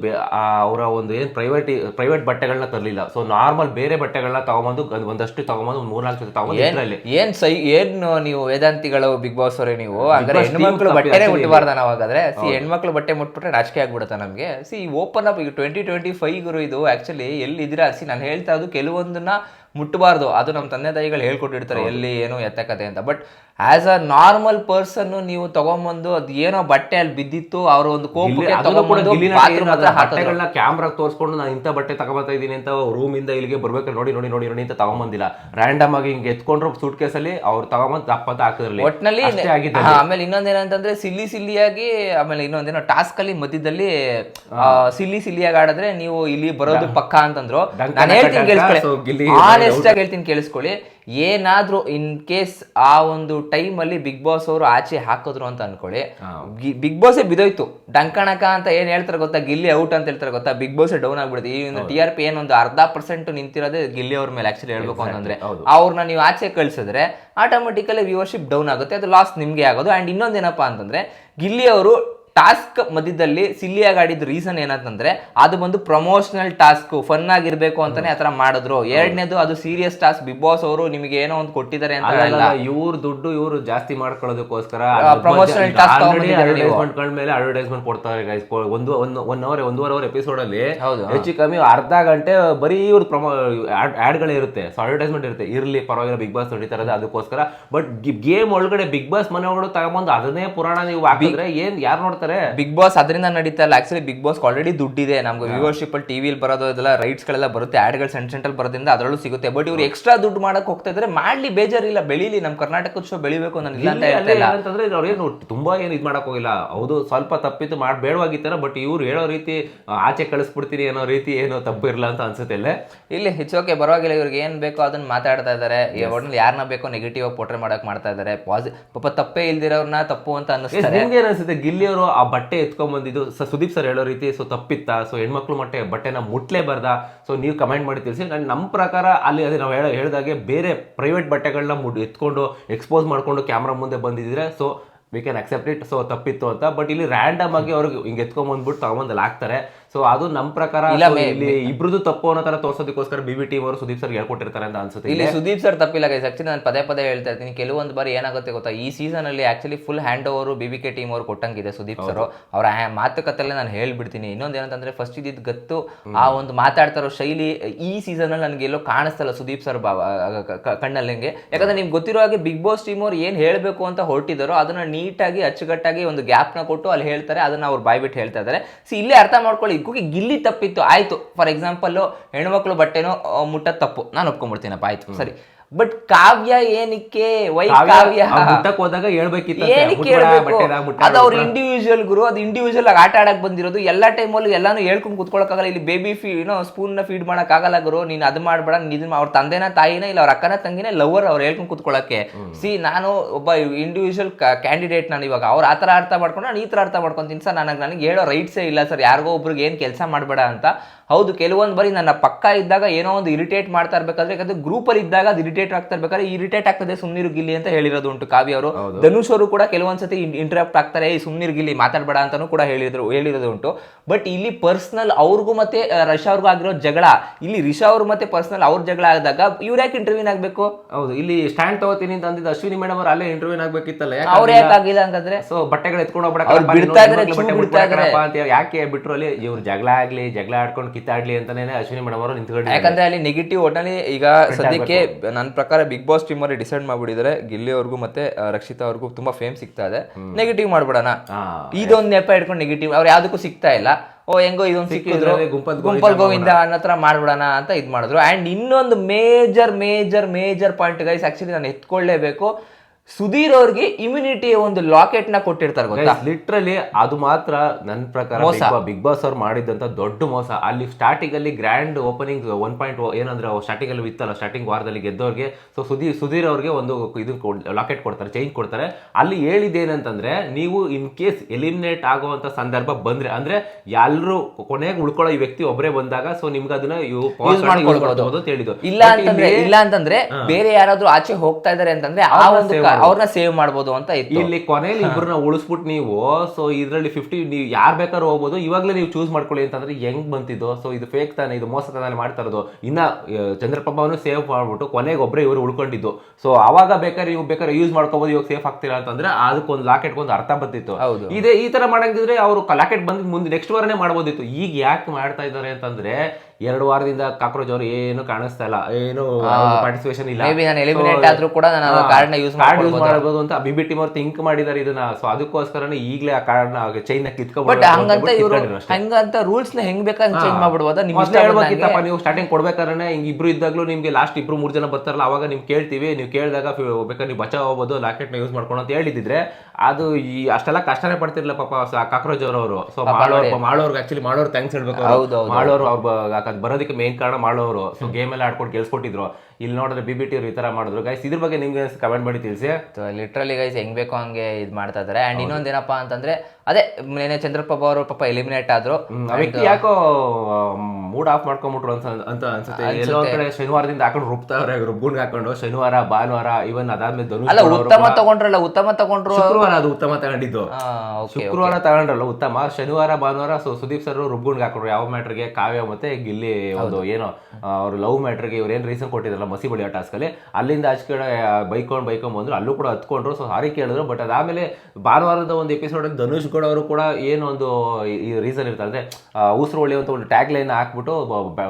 ಅವರ ಒಂದು ಏನ್ ಪ್ರೈವೇಟ್ ಪ್ರೈವೇಟ್ ಬಟ್ಟೆಗಳನ್ನ ತರಲಿಲ್ಲ. ಸೊ ನಾರ್ಮಲ್ ಬೇರೆ ಬಟ್ಟೆಗಳನ್ನ ತಗೊಂಬಂದು ಒಂದ್- ಒಂದಷ್ಟು ತಗೊಂಬಂದು ಒಂದು ಮೂರ್ನಾಲ್ಕು ಜೊತೆ ತಗೊಂಡು ಏನ್ ಏನ್ ಸೈ ಏನು ನೀವು ವೇದಾಂತಿಗಳು ಬಿಗ್ ಬಾಸ್ ಅವರೇ ನೀವು? ಅಂದ್ರೆ ಹೆಣ್ಮಕ್ಳು ಬಟ್ಟೆನೇ ಮುಟ್ಟಬಾರ್ದ ನಾವು ಹಾಗಾದ್ರೆ. ಸಿ ಹೆಣ್ಮಕ್ಳು ಬಟ್ಟೆ ಮುಟ್ಬಿಟ್ರೆ ರಾಜಕೀಯ ಆಗ್ಬಿಡುತ್ತೆ ನಮಗೆ. ಸಿ ಓಪನ್ ಅಪ್ ಈಗ ಟ್ವೆಂಟಿ ಟ್ವೆಂಟಿ ಫೈವ್ ಗುರು ಇದು ಆಕ್ಚುಲಿ ಎಲ್ಲಿ ಇದ್ದೀರಾ ಸಿ ನಾನು ಹೇಳ್ತಾ ಇದ್ದು ಕೆಲವೊಂದನ್ನ ಮುಟ್ಟಬಾರ್ದು. ಅದು ನಮ್ಮ ತಂದೆ ತಾಯಿಗಳು ಹೇಳ್ಕೊಟ್ಟಿರ್ತಾರೆ ಎಲ್ಲಿ ಏನು ಎತ್ತಕತೆ ಅಂತ. But as a normal person ನೀವು ತಗೊಂಬಂದು ಅದು ಏನೋ ಬಟ್ಟೆ ಅಲ್ಲಿ ಬಿದ್ದಿತ್ತು ಅವ್ರ ಒಂದು ಕೋಪಕ್ಕೆ ತಗೊಂಬಂದು bathroom ಹತ್ರ ಹಾಕಿದ್ರು ಬಟ್ಟೆಗಳನ್ನ ಕ್ಯಾಮ್ರಾ ತೋರಿಸ್ಕೊಂಡು ನಾನು ಇಂಥ ಬಟ್ಟೆ ತಗೊಂಬತ್ತಾ ಇದ್ದೀನಿ ಅಂತ ರೂಮ್ ಇಂದ ಇಲ್ಲಿಗೆ ಬರ್ಬೇಕಾದ್ರೆ ನೋಡಿ ನೋಡಿ ನೋಡಿ ನೋಡಿ ಅಂತ ತಗೊಂಬಂದಿಲ್ಲ. ರ್ಯಾಂಡಮ್ ಆಗಿ ಹಿಂಗೆ ಎತ್ಕೊಂಡ್ರು ಸೂಟ್ ಕೇಸಲ್ಲಿ ಅವ್ರು ತಗೊಂಬಂದು ತಪ್ಪ ಅಂತ ಹಾಕಿದ್ರಲ್ಲಿ. ಒಟ್ನಲ್ಲಿ ಆಮೇಲೆ ಇನ್ನೊಂದೇನಂತಂದ್ರೆ ಸಿಲ್ಲಿ ಸಿಲ್ಲಿಯಾಗಿ ಆಮೇಲೆ ಇನ್ನೊಂದೇನೋ ಟಾಸ್ಕ್ ಅಲ್ಲಿ ಮಧ್ಯದಲ್ಲಿ ಸಿಲ್ಲಿ ಸಿಲ್ಲಿಯಾಗಿ ಆಡಿದ್ರೆ ನೀವು ಇಲ್ಲಿ ಬರೋದು ಪಕ್ಕ ಅಂತಂದ್ರು. ನಾನು ಹೇಳ್ತೀನಿ ಕೇಳಿಸ್ಕೊಳ್ಳಿ. ಆನೆಸ್ಟ್ ಆಗಿ ಹೇಳ್ತೀನಿ ಕೇಳಿಸ್ಕೊಳ್ಳಿ. ಏನಾದ್ರೂ ಇನ್ ಕೇಸ್ ಆ ಒಂದು ಟೈಮ್ ಅಲ್ಲಿ ಬಿಗ್ ಬಾಸ್ ಅವರು ಆಚೆ ಹಾಕಿದ್ರು ಅಂತ ಅನ್ಕೊಳ್ಳಿ. Big boss ಬಿದೋಯ್ತು. ಡಂಕಣಕ ಅಂತ ಏನ್ ಹೇಳ್ತಾರೆ ಗೊತ್ತಾ? ಗಿಲ್ಲಿ ಔಟ್ ಅಂತ ಹೇಳ್ತಾರೆ ಗೊತ್ತಾ? ಬಿಗ್ ಬಾಸ್ ಡೌನ್ ಆಗ್ಬಿಡುತ್ತೆ. ಈ ಒಂದು ಟಿ ಆರ್ ಪಿ ಏನೊಂದು ಅರ್ಧ ಪರ್ಸೆಂಟ್ ನಿಂತಿರೋದೇ ಗಿಲ್ಲಿ ಅವ್ರ ಮೇಲೆ ಆಕ್ಚುಲಿ ಹೇಳ್ಬೇಕು ಅಂತಂದ್ರೆ. ಅವ್ರನ್ನ ನೀವು ಆಚೆ ಕಳ್ಸಿದ್ರೆ ಆಟೋಮೆಟಿಕಲಿ ವ್ಯೂವರ್ಶಿಪ್ ಡೌನ್ ಆಗುತ್ತೆ. ಅದು ಲಾಸ್ ನಿಮ್ಗೆ ಆಗೋದು. ಅಂಡ್ ಇನ್ನೊಂದೇನಪ್ಪ ಅಂತಂದ್ರೆ ಗಿಲ್ಲಿ ಅವರು ಟಾಸ್ಕ್ ಮಧ್ಯದಲ್ಲಿ ಸಿಲ್ಲಿಯಾಗಿ ಆಡಿದ ರೀಸನ್ ಏನಂತಂದ್ರೆ ಅದು ಬಂದು ಪ್ರಮೋಷನಲ್ ಟಾಸ್ಕ್ ಫನ್ ಆಗಿರ್ಬೇಕು ಅಂತಾನೆ ಆತರ ಮಾಡಿದ್ರು. ಎರಡನೇದು ಅದು ಸೀರಿಯಸ್ ಟಾಸ್ಕ್ ಬಿಗ್ ಬಾಸ್ ಅವರು ನಿಮಗೆ ಏನೋ ಒಂದು ಕೊಟ್ಟಿದ್ದಾರೆ ಅಂತ ಇವ್ರ ದುಡ್ಡು ಇವರು ಜಾಸ್ತಿ ಮಾಡ್ಕೊಳ್ಳೋದಕ್ಕೋಸ್ಕರ ಪ್ರಮೋಷನಲ್ ಟಾಸ್ಕ್. ಅಡ್ವರ್ಟೈಸ್ಮೆಂಟ್ ಮೇಲೆ ಅಡ್ವರ್ಟೈಸ್ಮೆಂಟ್ ಕೊಡ್ತಾರೆ ಒಂದು ಒನ್ ಅವರ್ ಒಂದೂವರೆ ಅವರ್ ಎಪಿಸೋಡ್ ಅಲ್ಲಿ ಹೌದು. ಹೆಚ್ಚು ಕಮ್ಮಿ ಅರ್ಧ ಗಂಟೆ ಬರೀ ಇವ್ರ ಪ್ರಮೋ ಆಡ್ಗಳೇ ಇರುತ್ತೆ. ಸೊ ಅಡ್ವರ್ಟೈಸ್ಮೆಂಟ್ ಇರುತ್ತೆ. ಇರ್ಲಿ ಪರವಾಗಿಲ್ಲ ಬಿಗ್ ಬಾಸ್ ನಡೀತಾರೆ ಅದಕ್ಕೋಸ್ಕರ. ಬಟ್ ಗೇಮ್ ಒಳಗಡೆ ಬಿಗ್ ಬಾಸ್ ಮನೆ ಒಳಗಡೆ ತಗೊಂಬಂದು ಅದನ್ನೇ ಪುರಾಣ ನೀವು ಹಾಕಿದ್ರೆ ಏನ್ ಯಾರು ನೋಡ್ತಾರೆ? ಬಿಗ್ ಬಾಸ್ ಅದರಿಂದ ನಡೀತಾ ಇಲ್ಲ. ಆಕ್ಚುಲಿ ಬಿಗ್ ಬಾಸ್ ಆಲ್ರೆಡಿ ದುಡ್ಡಿದೆ. ನಮ್ಗೆ ವ್ಯೂವರ್ಶಿಪ್ ಅಲ್ಲಿ ಟಿವಿಲಿ ಬರೋದು ಇದೆಲ್ಲ ರೈಟ್ಸ್ ಗಳೆಲ್ಲ ಬರುತ್ತೆ. ಆಡ್ಗಳು ಸೆಂಟ್ ಸೆಂಟ್ರಲ್ ಬರೋದ್ರಿಂದ ಅದರಲ್ಲೂ ಸಿಗುತ್ತೆ. ಬಟ್ ಇವ್ರು ಎಕ್ಸ್ಟ್ರಾ ದುಡ್ಡು ಮಾಡಕ್ ಹೋಗ್ತಾ ಇದ್ರೆ. ಮಾಡ್ಲಿ ಬೇಜಾರಿಲ್ಲ. ಬೆಳಿಲಿ ನಮ್ಮ ಕರ್ನಾಟಕದ ಶೋ ಬೆಳಿಬೇಕು ಇಲ್ಲ ಅಂತ ಇಲ್ಲಿ ಹೇಳ್ತಾ ಅಲ್ಲೇ ಇಲ್ಲ ಏನಂತಂದ್ರೆ ಅವ್ರು ಏನು ತುಂಬಾ ಏನು ಇದು ಮಾಡಕ್ ಹೋಗಿಲ್ಲ. ಹೌದು ಸ್ವಲ್ಪ ತಪ್ಪಿತ್ತು ಮಾಡಿ ಬೇಡವಾಗಿತ್ತಾರ ಬಟ್ ಇವ್ರು ಹೇಳೋ ರೀತಿ ಆಚೆ ಕಳಿಸ್ಬಿಡ್ತೀನಿ ಅನ್ನೋ ರೀತಿ ಏನೋ ತಪ್ಪು ಇರಲ್ಲ ಅಂತ ಅನ್ಸುತ್ತೆ ಇಲ್ಲೇ? ಇಲ್ಲಿ ಹೆಚ್ಚೋಕೆ ಪರವಾಗಿಲ್ಲ. ಇವ್ರಿಗೆ ಏನ್ ಬೇಕೋ ಅದನ್ನ ಮಾತಾಡ್ತಾ ಇದಾರೆ. ಒಟ್ನಲ್ಲಿ ಯಾರನ್ನ ಬೇಕೋ ನೆಗೆಟಿವ್ ಆಗಿ ಪೋಟ್ರೆ ಮಾಡಕ್ ಮಾಡ್ತಾ ಇದಾರೆ. ಪಾಸಿ ಪಾಪ ತಪ್ಪೇ ಇಲ್ದಿರೋರ್ನ ತಪ್ಪು ಅಂತ ಅನ್ನಿಸ್ತಾರೆ. ನಿಮ್ಗೆ ಅನಿಸುತ್ತೆ? ಗಿಲ್ಲಿ ಅವರು ಆ ಬಟ್ಟೆ ಎತ್ಕೊಂಡ್ ಬಂದಿದ್ದು. ಸ, ಸುದೀಪ್ ಸರ್ ಹೇಳೋ ರೀತಿ ಸೊ ತಪ್ಪಿತ್ತ. ಸೊ ಹೆಣ್ಮಕ್ಳು ಮಟ್ಟೆ ಬಟ್ಟೆನ ಮುಟ್ಲೇ ಬರ್ದ ಸೊ ನೀವು ಕಮೆಂಟ್ ಮಾಡಿ ತಿಳಿಸಿ. ನಾನು ನಮ್ಮ ಪ್ರಕಾರ ಅಲ್ಲಿ ಅದೇ ನಾವು ಹೇಳ, ಹೇಳಿದಾಗೆ ಬೇರೆ ಪ್ರೈವೇಟ್ ಬಟ್ಟೆಗಳನ್ನ ಮುಡ್, ಎತ್ಕೊಂಡು ಎಕ್ಸ್ಪೋಸ್ ಮಾಡಿಕೊಂಡು ಕ್ಯಾಮ್ರಾ ಮುಂದೆ ಬಂದಿದ್ದರೆ so we can accept it so ತಪ್ಪಿತ್ತು ಅಂತ. ಬಟ್ ಇಲ್ಲಿ ರ್ಯಾಂಡಮ್ ಆಗಿ ಅವ್ರಿಗೆ ಹಿಂಗೆ ಎತ್ಕೊಂಡ್ ಬಂದ್ಬಿಟ್ಟು ತಗೊಂಬಂದು ಅಲ್ಲಿ ಹಾಕ್ತಾರೆ ಸೊ ಅದು ನಮ್ಮ ಪ್ರಕಾರ ಇಲ್ಲ, ಇಬ್ರದ್ದು ತಪ್ಪು ಅನ್ನೋ ತರ ತೋರ್ಸೋದಕ್ಕೋಸ್ಕರ ಬಿ ಬಿ ಟಿ ಅವರು ಸುದೀಪ್ ಸರ್ ಹೇಳ್ಕೊಟ್ಟಿರ್ತಾರೆ ಅಂತ ಅನ್ಸುತ್ತೆ ಇಲ್ಲಿ ಸುದೀಪ್ ಸರ್ ತಪ್ಪಿಲ್ಲ ಗೈಸ್ ಆಕ್ಚುಲಿ ನಾನು ಪದೇ ಪದೇ ಹೇಳ್ತಾ ಇರ್ತೀನಿ. ಕೆಲವೊಂದು ಬಾರಿ ಏನಾಗುತ್ತೆ ಗೊತ್ತಾ? ಈ ಸೀಸನ್ ಅಲ್ಲಿ actually full hand over B B K team ಅವರು ಕೊಟ್ಟಂಗಿದೆ ಸುದೀಪ್ ಸರ್ ಅವರ ಮಾತುಕತೆಲ್ಲ ನಾನು ಹೇಳ್ಬಿಡ್ತೀನಿ. ಇನ್ನೊಂದು ಏನಂತಂದ್ರೆ ಫಸ್ಟ್ ಇದ್ದಿದ್ದು ಗತ್ತು ಆ ಒಂದು ಮಾತಾಡ್ತಾ ಇರೋ ಶೈಲಿ ಈ ಸೀಸನ್ ಅಲ್ಲಿ ನನಗೆ ಎಲ್ಲೋ ಕಾಣಿಸ್ತಲ್ಲ ಸುದೀಪ್ ಸರ್ ಕಣ್ಣಲ್ಲಿ ಹೆಂಗೆ ಯಾಕಂದ್ರೆ ನಿಮ್ಗೆ ಗೊತ್ತಿರೋ ಹಾಗೆ ಬಿಗ್ ಬಾಸ್ ಟೀಮ್ ಅವ್ರು ಏನ್ ಹೇಳ್ಬೇಕು ಅಂತ ಹೊರಟಿದಾರೋ ಅದನ್ನ ನೀಟಾಗಿ ಅಚ್ಚುಕಟ್ಟಾಗಿ ಒಂದು ಗ್ಯಾಪ್ನ ಕೊಟ್ಟು ಅಲ್ಲಿ ಹೇಳ್ತಾರೆ ಅದನ್ನ ಅವ್ರು ಬಾಯ್ಬಿಟ್ಟು ಹೇಳ್ತಾ ಇದ್ದಾರೆ. ಸಿ ಇಲ್ಲೇ ಅರ್ಥ ಮಾಡ್ಕೊಳ್ಳಿ ಇದಕ್ಕೆ ಗಿಲ್ಲಿ ತಪ್ಪಿತ್ತು. ಆಯ್ತು ಫಾರ್ ಎಕ್ಸಾಂಪಲ್ಲು ಹೆಣ್ಮಕ್ಳು ಬಟ್ಟೆನೋ ಮುಟ್ಟ ಮುಟ್ಟೋದ್ ತಪ್ಪು. ನಾನು ಒಪ್ಕೊಂಡ್ಬಿಡ್ತೀನಪ್ಪ ಆಯ್ತು ಸರಿ. ಬಟ್ ಕಾವ್ಯ ಏನಕ್ಕೆ? ವೈ ಕಾವ್ಯ ಹೋದಾಗ ಹೇಳ್ಬೇಕಿತ್ತು ಏನಕ್ಕೆ ಹೇಳ್ಬೇಕು? ಅದು ಅವ್ರ ಇಂಡಿವಿಜುವಲ್ ಗುರು ಅದು ಇಂಡಿವಿಜುವಲ್ ಆಗಿ ಆಟ ಆಡಕ್ ಬಂದಿರೋದು. ಎಲ್ಲಾ ಟೈಮಲ್ಲಿ ಎಲ್ಲಾನು ಹೇಳ್ಕೊಂಡ್ ಕುತ್ಕೊಳಕ್ಕಾಗಲ್ಲ. ಇಲ್ಲಿ ಬೇಬಿ ಫೀ ಏನೋ ಸ್ಪೂನ್ನ ಫೀಡ್ ಮಾಡಕ್ ಆಗಲ್ಲ ಗುರು. ನೀನ್ ಅದು ಮಾಡ್ಬೇಡ ನೀನ್ ಇದನ್ನ ಅವ್ರ ತಂದೆನ ತಾಯಿನ ಇಲ್ಲ ಅವ್ರ ಅಕ್ಕನ ತಂಗಿನ ಲವರ್ ಅವ್ರು ಹೇಳ್ಕೊಂಡ್ ಕುತ್ಕೊಳಕ್ಕೆ. ಸಿ ನಾನು ಒಬ್ಬ ಇಂಡಿವಿಜುವಲ್ ಕ್ಯಾಂಡಿಡೇಟ್ ನಾನು ಇವಾಗ. ಅವ್ರ ಆತರ ಅರ್ಥ ಮಾಡ್ಕೊಂಡು ನಾನು ಈ ತರ ಅರ್ಥ ಮಾಡ್ಕೊಂತೀನಿ. ಸರ್ ನನಗೆ ನನಗೆ ಹೇಳೋ ರೈಟ್ಸೇ ಇಲ್ಲ ಸರ್. ಯಾರಿಗೋ ಒಬ್ರಿಗೆ ಏನ್ ಕೆಲಸ ಮಾಡಬೇಡ ಅಂತ. ಹೌದು ಕೆಲವೊಂದು ಬಾರಿ ನನ್ನ ಪಕ್ಕ ಇದ್ದಾಗ ಏನೋ ಒಂದು ಇರಿಟೇಟ್ ಮಾಡ್ತಾ ಇರ್ಬೇಕಾದ್ರೆ ಯಾಕಂದ್ರೆ ಗ್ರೂಪ್ ಅಲ್ಲಿ ಇದ್ದಾಗ ಅದು ಇರಿಟೇಟ್ ಆಗ್ತಾ ಇರ್ಬೇಕಾದ್ರೆ ಇರಿಟೇಟ್ ಆಗ್ತದೆ ಸುಮ್ನಿರು ಗಿಲ್ಲಿ ಅಂತ ಹೇಳಿರೋದು ಉಂಟು ಕಾವ್ಯ ಅವರು. ಧನುಷ್ ಅವರು ಕೂಡ ಕೆಲವೊಂದ್ಸತಿ ಇಂಟರಪ್ಟ್ ಆಗ್ತಾರೆ ಈ ಸುಮ್ನಿರು ಗಿಲ್ಲಿ ಮಾತಾಡಬೇಡ ಅಂತಾನು ಕೂಡ ಹೇಳಿದ್ರು ಹೇಳಿರೋದು ಉಂಟು. ಬಟ್ ಇಲ್ಲಿ ಪರ್ಸನಲ್ ಅವ್ರಿಗೂ ಮತ್ತೆ ರಿಷಾ ಅವ್ರಿಗೂ ಆಗಿರೋ ಜಗಳ ಇಲ್ಲಿ ರಿಷಾ ಅವರು ಮತ್ತೆ ಪರ್ಸನಲ್ ಅವ್ರ ಜಗಳ ಆದಾಗ ಇವ್ರ ಯಾಕೆ ಇಂಟರ್ವ್ಯೂನ್ ಆಗ್ಬೇಕು? ಹೌದು ಇಲ್ಲಿ ಸ್ಟ್ಯಾಂಡ್ ತಗೋತೀನಿ ಅಂತ ಅಂದಿದ್ದು ಅಶ್ವಿನಿ ಮೇಡಮ್ ಅವ್ರು ಅಲ್ಲೇ ಇಂಟರ್ವ್ಯೂನ್ ಆಗ್ಬೇಕಿತ್ತಲ್ಲ ಅವ್ರು ಯಾಕೆ ಆಗಿಲ್ಲ ಅಂತಂದ್ರೆ? ಸೊ ಬಟ್ಟೆಗಳು ಎತ್ಕೊಂಡು ಹೋಗ್ಬೇಕು ಬಿಡ್ತಾ ಇದಾರೆ, ಯಾಕೆ ಬಿಟ್ರು ಅಲ್ಲಿ ಇವ್ರು ಜಗಳ ಆಗ್ಲಿ ಜಗಳ ಆಡ್ಕೊಂಡು ಕಿತ್ತಾಡ್ಲಿ ಅಂತಾನೆ ಅಶ್ವಿನಿ ಮೇಡಮ್ ಅವರು ನಿಂತ್ಕೊಂಡು ಯಾಕಂದ್ರೆ ಅಲ್ಲಿ ನೆಗೆಟಿವ್ ಒಟ್ಟಲ್ಲಿ ಈಗ ಸದ್ಯಕ್ಕೆ ನನ್ನ ಪ್ರಕಾರ ಬಿಗ್ ಬಾಸ್ ಟೀಮ್ ಡಿಸೈಡ್ ಮಾಡ್ಬಿಟ್ಟಿದ್ದಾರೆ. ಗಿಲ್ಲಿ ಅವ್ರಿಗೂ ಮತ್ತೆ ರಕ್ಷಿತಾ ಅವ್ರಿಗೂ ತುಂಬಾ ಫೇಮ್ ಸಿಗ್ತಾ ಇದೆ. ನೆಗೆಟಿವ್ ಮಾಡ್ಬಿಡೋಣ. ಇದೊಂದು ನೆಪ ಇಟ್ಕೊಂಡು ನೆಗೆಟಿವ್ ಅವ್ರು ಯಾವ್ದಕ್ಕೂ ಸಿಗ್ತಾ ಇಲ್ಲ. ಓ ಹೆಂಗೋ ಇದೊಂದು ಸಿಕ್ಕಿದ್ರು ಗುಂಪಲ್ ಗೋವಿಂದ ಅನ್ನೋ ಹತ್ರ ಮಾಡ್ಬಿಡೋಣ ಅಂತ ಇದ್ ಮಾಡಿದ್ರು. ಅಂಡ್ ಇನ್ನೊಂದು major major major point guys actually ನಾನು ಎತ್ಕೊಳ್ಳೇಬೇಕು. ಸುಧೀರ್ ಅವ್ರಿಗೆ ಇಮ್ಯುನಿಟಿ ಒಂದು ಲಾಕೆಟ್ನ ಕೊಟ್ಟಿರ್ತಾರೆ ಗೊತ್ತಾ? ಲಿಟ್ರಲಿ ಅದು ಮಾತ್ರ ನನ್ನ ಪ್ರಕಾರ ಬಿಗ್ ಬಾಸ್ ಅವ್ರು ಮಾಡಿದಂತ ದೊಡ್ಡ ಮೋಸ. ಅಲ್ಲಿ ಸ್ಟಾರ್ಟಿಂಗ್ ಅಲ್ಲಿ ಗ್ರ್ಯಾಂಡ್ ಓಪನಿಂಗ್ ಒನ್ ಪಾಯಿಂಟ್ ಏನಂದ್ರೆ ಸ್ಟಾರ್ಟಿಂಗ್ ಅಲ್ಲಿ ಇತ್ತಲ್ಲ ಸ್ಟಾರ್ಟಿಂಗ್ ವಾರದಲ್ಲಿ ಗೆದ್ದವ್ರಿಗೆ ಸೊ ಸುಧೀರ್ ಸುಧೀರ್ ಅವ್ರಿಗೆ ಒಂದು ಇದು ಲಾಕೆಟ್ ಕೊಡ್ತಾರೆ ಚೇಂಜ್ ಕೊಡ್ತಾರೆ. ಅಲ್ಲಿ ಹೇಳಿದೇನಂತಂದ್ರೆ ನೀವು ಇನ್ ಕೇಸ್ ಎಲಿಮಿನೇಟ್ ಆಗುವಂತ ಸಂದರ್ಭ ಬಂದ್ರೆ ಅಂದ್ರೆ ಎಲ್ಲರೂ ಕೊನೆಗೆ ಉಳ್ಕೊಳ್ಳೋ ಈ ವ್ಯಕ್ತಿ ಒಬ್ಬರೇ ಬಂದಾಗ ಸೊ ನಿಮ್ಗೆ ಅದನ್ನ ಯೂಸ್ ಮಾಡ್ಕೊಳ್ಬಹುದು ಅಂತ ಹೇಳಿದ್ದು. ಇಲ್ಲ ಅಂತಂದ್ರೆ ಇಲ್ಲ ಅಂತಂದ್ರೆ ಬೇರೆ ಯಾರಾದ್ರೂ ಆಚೆ ಹೋಗ್ತಾ ಇದಾರೆ ಅಂತಂದ್ರೆ ಆ ಒಂದು ಅವ್ರನ್ನ ಸೇವ್ ಮಾಡ್ಬೋದು ಅಂತ ಇತ್ತು. ಇಲ್ಲಿ ಕೊನೆಯಲ್ಲಿ ಇಬ್ಬರನ್ನ ಉಳಿಸ್ಬಿಟ್ಟು ನೀವು ಸೊ ಇದರಲ್ಲಿ ಫಿಫ್ಟಿ ನೀವು ಯಾರು ಬೇಕಾದ್ರೂ ಹೋಗ್ಬೋದು. ಇವಾಗಲೇ ನೀವು ಚೂಸ್ ಮಾಡ್ಕೊಳ್ಳಿ ಅಂತಂದ್ರೆ ಹೆಂಗ್ ಬಂತಿದ್ದು? ಸೊ ಇದು ಫೇಕ್ ತಾನೆ ಇದು ಮೋಸ ತಾನೆ ಮಾಡ್ತಾ ಇರೋದು. ಇನ್ನ ಚಂದ್ರಪ್ಪವನ್ನು ಚಂದ್ರಪ್ರಭಾವನು ಸೇವ್ ಮಾಡ್ಬಿಟ್ಟು ಕೊನೆಗೆ ಒಬ್ಬರೇ ಇವರು ಉಳ್ಕೊಂಡಿದ್ದು. ಸೊ ಅವಾಗ ಬೇಕಾದ್ರೆ ನೀವು ಬೇಕಾದ್ರೆ ಯೂಸ್ ಮಾಡ್ಕೋಬಹುದು ಇವಾಗ ಸೇಫ್ ಆಗ್ತೀರಾ ಅಂತಂದ್ರೆ ಅದಕ್ಕೊಂದು ಲಾಕೆಟ್ ಒಂದು ಅರ್ಥ ಬಂದಿತ್ತು ಹೌದು. ಇದೇ ಈ ತರ ಮಾಡಂಗಿದ್ರೆ ಅವರು ಲಾಕೆಟ್ ಬಂದ್ ಮುಂದೆ ನೆಕ್ಸ್ಟ್ ವಾರನೇ ಮಾಡ್ಬೋದಿತ್ತು. ಈಗ ಯಾಕೆ ಮಾಡ್ತಾ ಇದ್ದಾರೆ ಅಂತಂದ್ರೆ ಎರಡು ವಾರದಿಂದ ಕಾಕ್ರೋಚ್ ಅವರು ಏನು ಕಾಣಿಸ್ತಾ ಇಲ್ಲ ಏನು ಪಾರ್ಟಿಸಿಪೇಷನ್ ಇಲ್ಲ. ಎಲಿಮಿನೇಟ್ ನಾನು ಆದ್ರೂ ಕೂಡ ನಾನು card ಕಾರ್ಡ್ ಯೂಸ್ ಮಾಡಬಹುದು ಅಂತ ಬಿಬಿ ಟೀಮ್ ಅವರು ಥಿಂಕ್ ಮಾಡಿದ್ದಾರೆ ಇದನ್ನ. ಸೊ ಅದಕ್ಕೋಸ್ಕರನೇ ಈಗಲೇ ಆ ಕಾರ್ಡ್ ಚೈನ್ ಬಟ್ ಕಿತ್ಕೊಬಿಟ್ಟು ಹಂಗಂತ ಇವರು ಹಂಗಂತ ರೂಲ್ಸ್ನ ಹೆಂಗ್ ಬೇಕಾದ್ರೆ ಚೇಂಜ್ ಮಾಡ್ಬಿಡ್ಬೋದಾ ನಿಮ್ ಇಷ್ಟ ಹೇಳ್ಬೇಕಿತ್ತಪ್ಪ ನೀವು ಸ್ಟಾರ್ಟಿಂಗ್ ಕೊಡ್ಬೇಕಾದ್ರೆ ಹಿಂಗ್ ಇಬ್ರು ಇದ್ದಾಗ್ಲೂ ನಿಮ್ಗೆ ಲಾಸ್ಟ್ ಇಬ್ರು ಮೂರ್ ಜನ ಬರ್ತಾರಲ್ಲ ಅವಾಗ ನಿಮ್ಗೆ ಕೇಳ್ತೀವಿ ನೀವು ಕೇಳಿದಾಗ ಬೇಕಾದ್ರೆ ನೀವು ಬಚಾವ್ ಹೋಗ್ಬೋದು ಲಾಕೆಟ್ನ ಯೂಸ್ ಮಾಡ್ಕೊಂಡು ಅಂತ ಹೇಳಿದ್ರೆ ಅದು ಈ ಅಷ್ಟೆಲ್ಲ ಕಷ್ಟನೇ ಪಡ್ತಿರ್ಲಿಲ್ಲ ಪಾಪ ಕಾಕ್ರೋಚ್ ಅವರು ಸೊ ಮಾಡೋರು ಮಾಡೋರ್ಗೆ ಆಕ್ಚುಲಿ ಮಾಡೋರ್ ಥ್ಯಾಂಕ್ಸ್ ಹೇಳ್ಬೇಕು. ಮಾಡೋರು ಅವ್ರು ಅದ್ ಬರೋದಕ್ಕೆ ಮೇನ್ ಕಾರಣ ಮಾಡೋರು ಸೊ ಗೇಮ್ ಎಲ್ಲ ಆಡ್ಕೊಂಡು ಗೆಲ್ಸ್ಕೊಟ್ಟಿದ್ರು ಇಲ್ಲಿ ನೋಡಿದ್ರೆ ಬಿ ಬಿ ಟಿ ಅವ್ರು ಈ ತರ ಮಾಡಿದ್ರು. ಗೈಸ್ ಇದ್ರ ಬಗ್ಗೆ ನಿಮ್ಗೆ ಕಮೆಂಟ್ ಮಾಡಿ ತಿಳಿಸಿ. ಲಿಟ್ರಲಿ ಗೈಸ್ ಹೆಂಗ್ ಬೇಕೋ ಹಂಗೆ ಇದು ಮಾಡ್ತಾ ಇದಾರೆ. ಅಂಡ್ ಇನ್ನೊಂದೇನಪ್ಪಾ ಅಂತಂದ್ರೆ ಅದೇ ನೆನೆ ಚಂದ್ರಪ್ಪ ಅವರು ಪಾಪ ಎಲಿಮಿನೇಟ್ ಆದ್ರು. ವ್ಯಕ್ತಿ ಯಾಕೋ ಮೂಡ್ ಆಫ್ ಮಾಡ್ಕೊಂಡ್ಬಿಟ್ರು ಅಂತ ಅಂತ ಅನ್ಸುತ್ತೆ. ಎಲ್ಲೋ ಕಡೆ ಶನಿವಾರದಿಂದ ಹಾಕೊಂಡು ರುಬ್ತಾವ್ರೆ ರುಬ್ಬುಣ್ಗೆ ಹಾಕೊಂಡು. ಶನಿವಾರ ಭಾನುವಾರ ಇವನ್ ಅದಾದ್ಮೇಲೆ ಧನು ಅಲ್ಲ ಉತ್ತಮ ತಗೊಂಡ್ರಲ್ಲ ಉತ್ತಮ ತಗೊಂಡ್ರು ಶುಕ್ರವಾರ ಅದು ಉತ್ತಮ ತಗೊಂಡಿದ್ದು. ಶುಕ್ರವಾರ ತಗೊಂಡ್ರಲ್ಲ ಉತ್ತಮ. ಶನಿವಾರ ಭಾನುವಾರ ಸೊ ಸುದೀಪ್ ಸರ್ ರುಬ್ಬುಣ್ಗೆ ಹಾಕೊಂಡ್ರು ಯಾವ ಮ್ಯಾಟ್ರಿಗೆ? ಕಾವ್ಯ ಮತ್ತೆ ಗಿಲ್ಲಿ ಒಂದು ಏನೋ ಅವ್ರ ಲವ್ ಮ್ಯಾಟ್ರಿಗೆ ಇವ್ರು ಏನ್ ರೀಸನ್ ಕೊಟ್ಟಿದ್ರಲ್ಲ ಮಸಿ ಬಳಿಯೋ ಟಾಸ್ಕಲ್ಲಿ ಅಲ್ಲಿಂದ ಆಚೆ ಕಡೆ ಬೈಕೊಂಡು ಬೈಕೊಂಡು ಬಂದರು. ಅಲ್ಲೂ ಕೂಡ ಹತ್ಕೊಂಡ್ರು. ಸೊ ಸಾರಿ ಕೇಳಿದ್ರು. ಬಟ್ ಅದಾದಮೇಲೆ ಭಾನುವಾರದ ಒಂದು ಎಪಿಸೋಡಲ್ಲಿ ಧನುಷ್ ಗೌಡ ಅವರು ಕೂಡ ಏನೊಂದು ಈ ರೀಸನ್ ಇರ್ತಾರೆ. ಅಂದರೆ ಉಸಿರು ಅಂತ ಒಂದು ಟ್ಯಾಗ್ ಲೈನ್ ಹಾಕ್ಬಿಟ್ಟು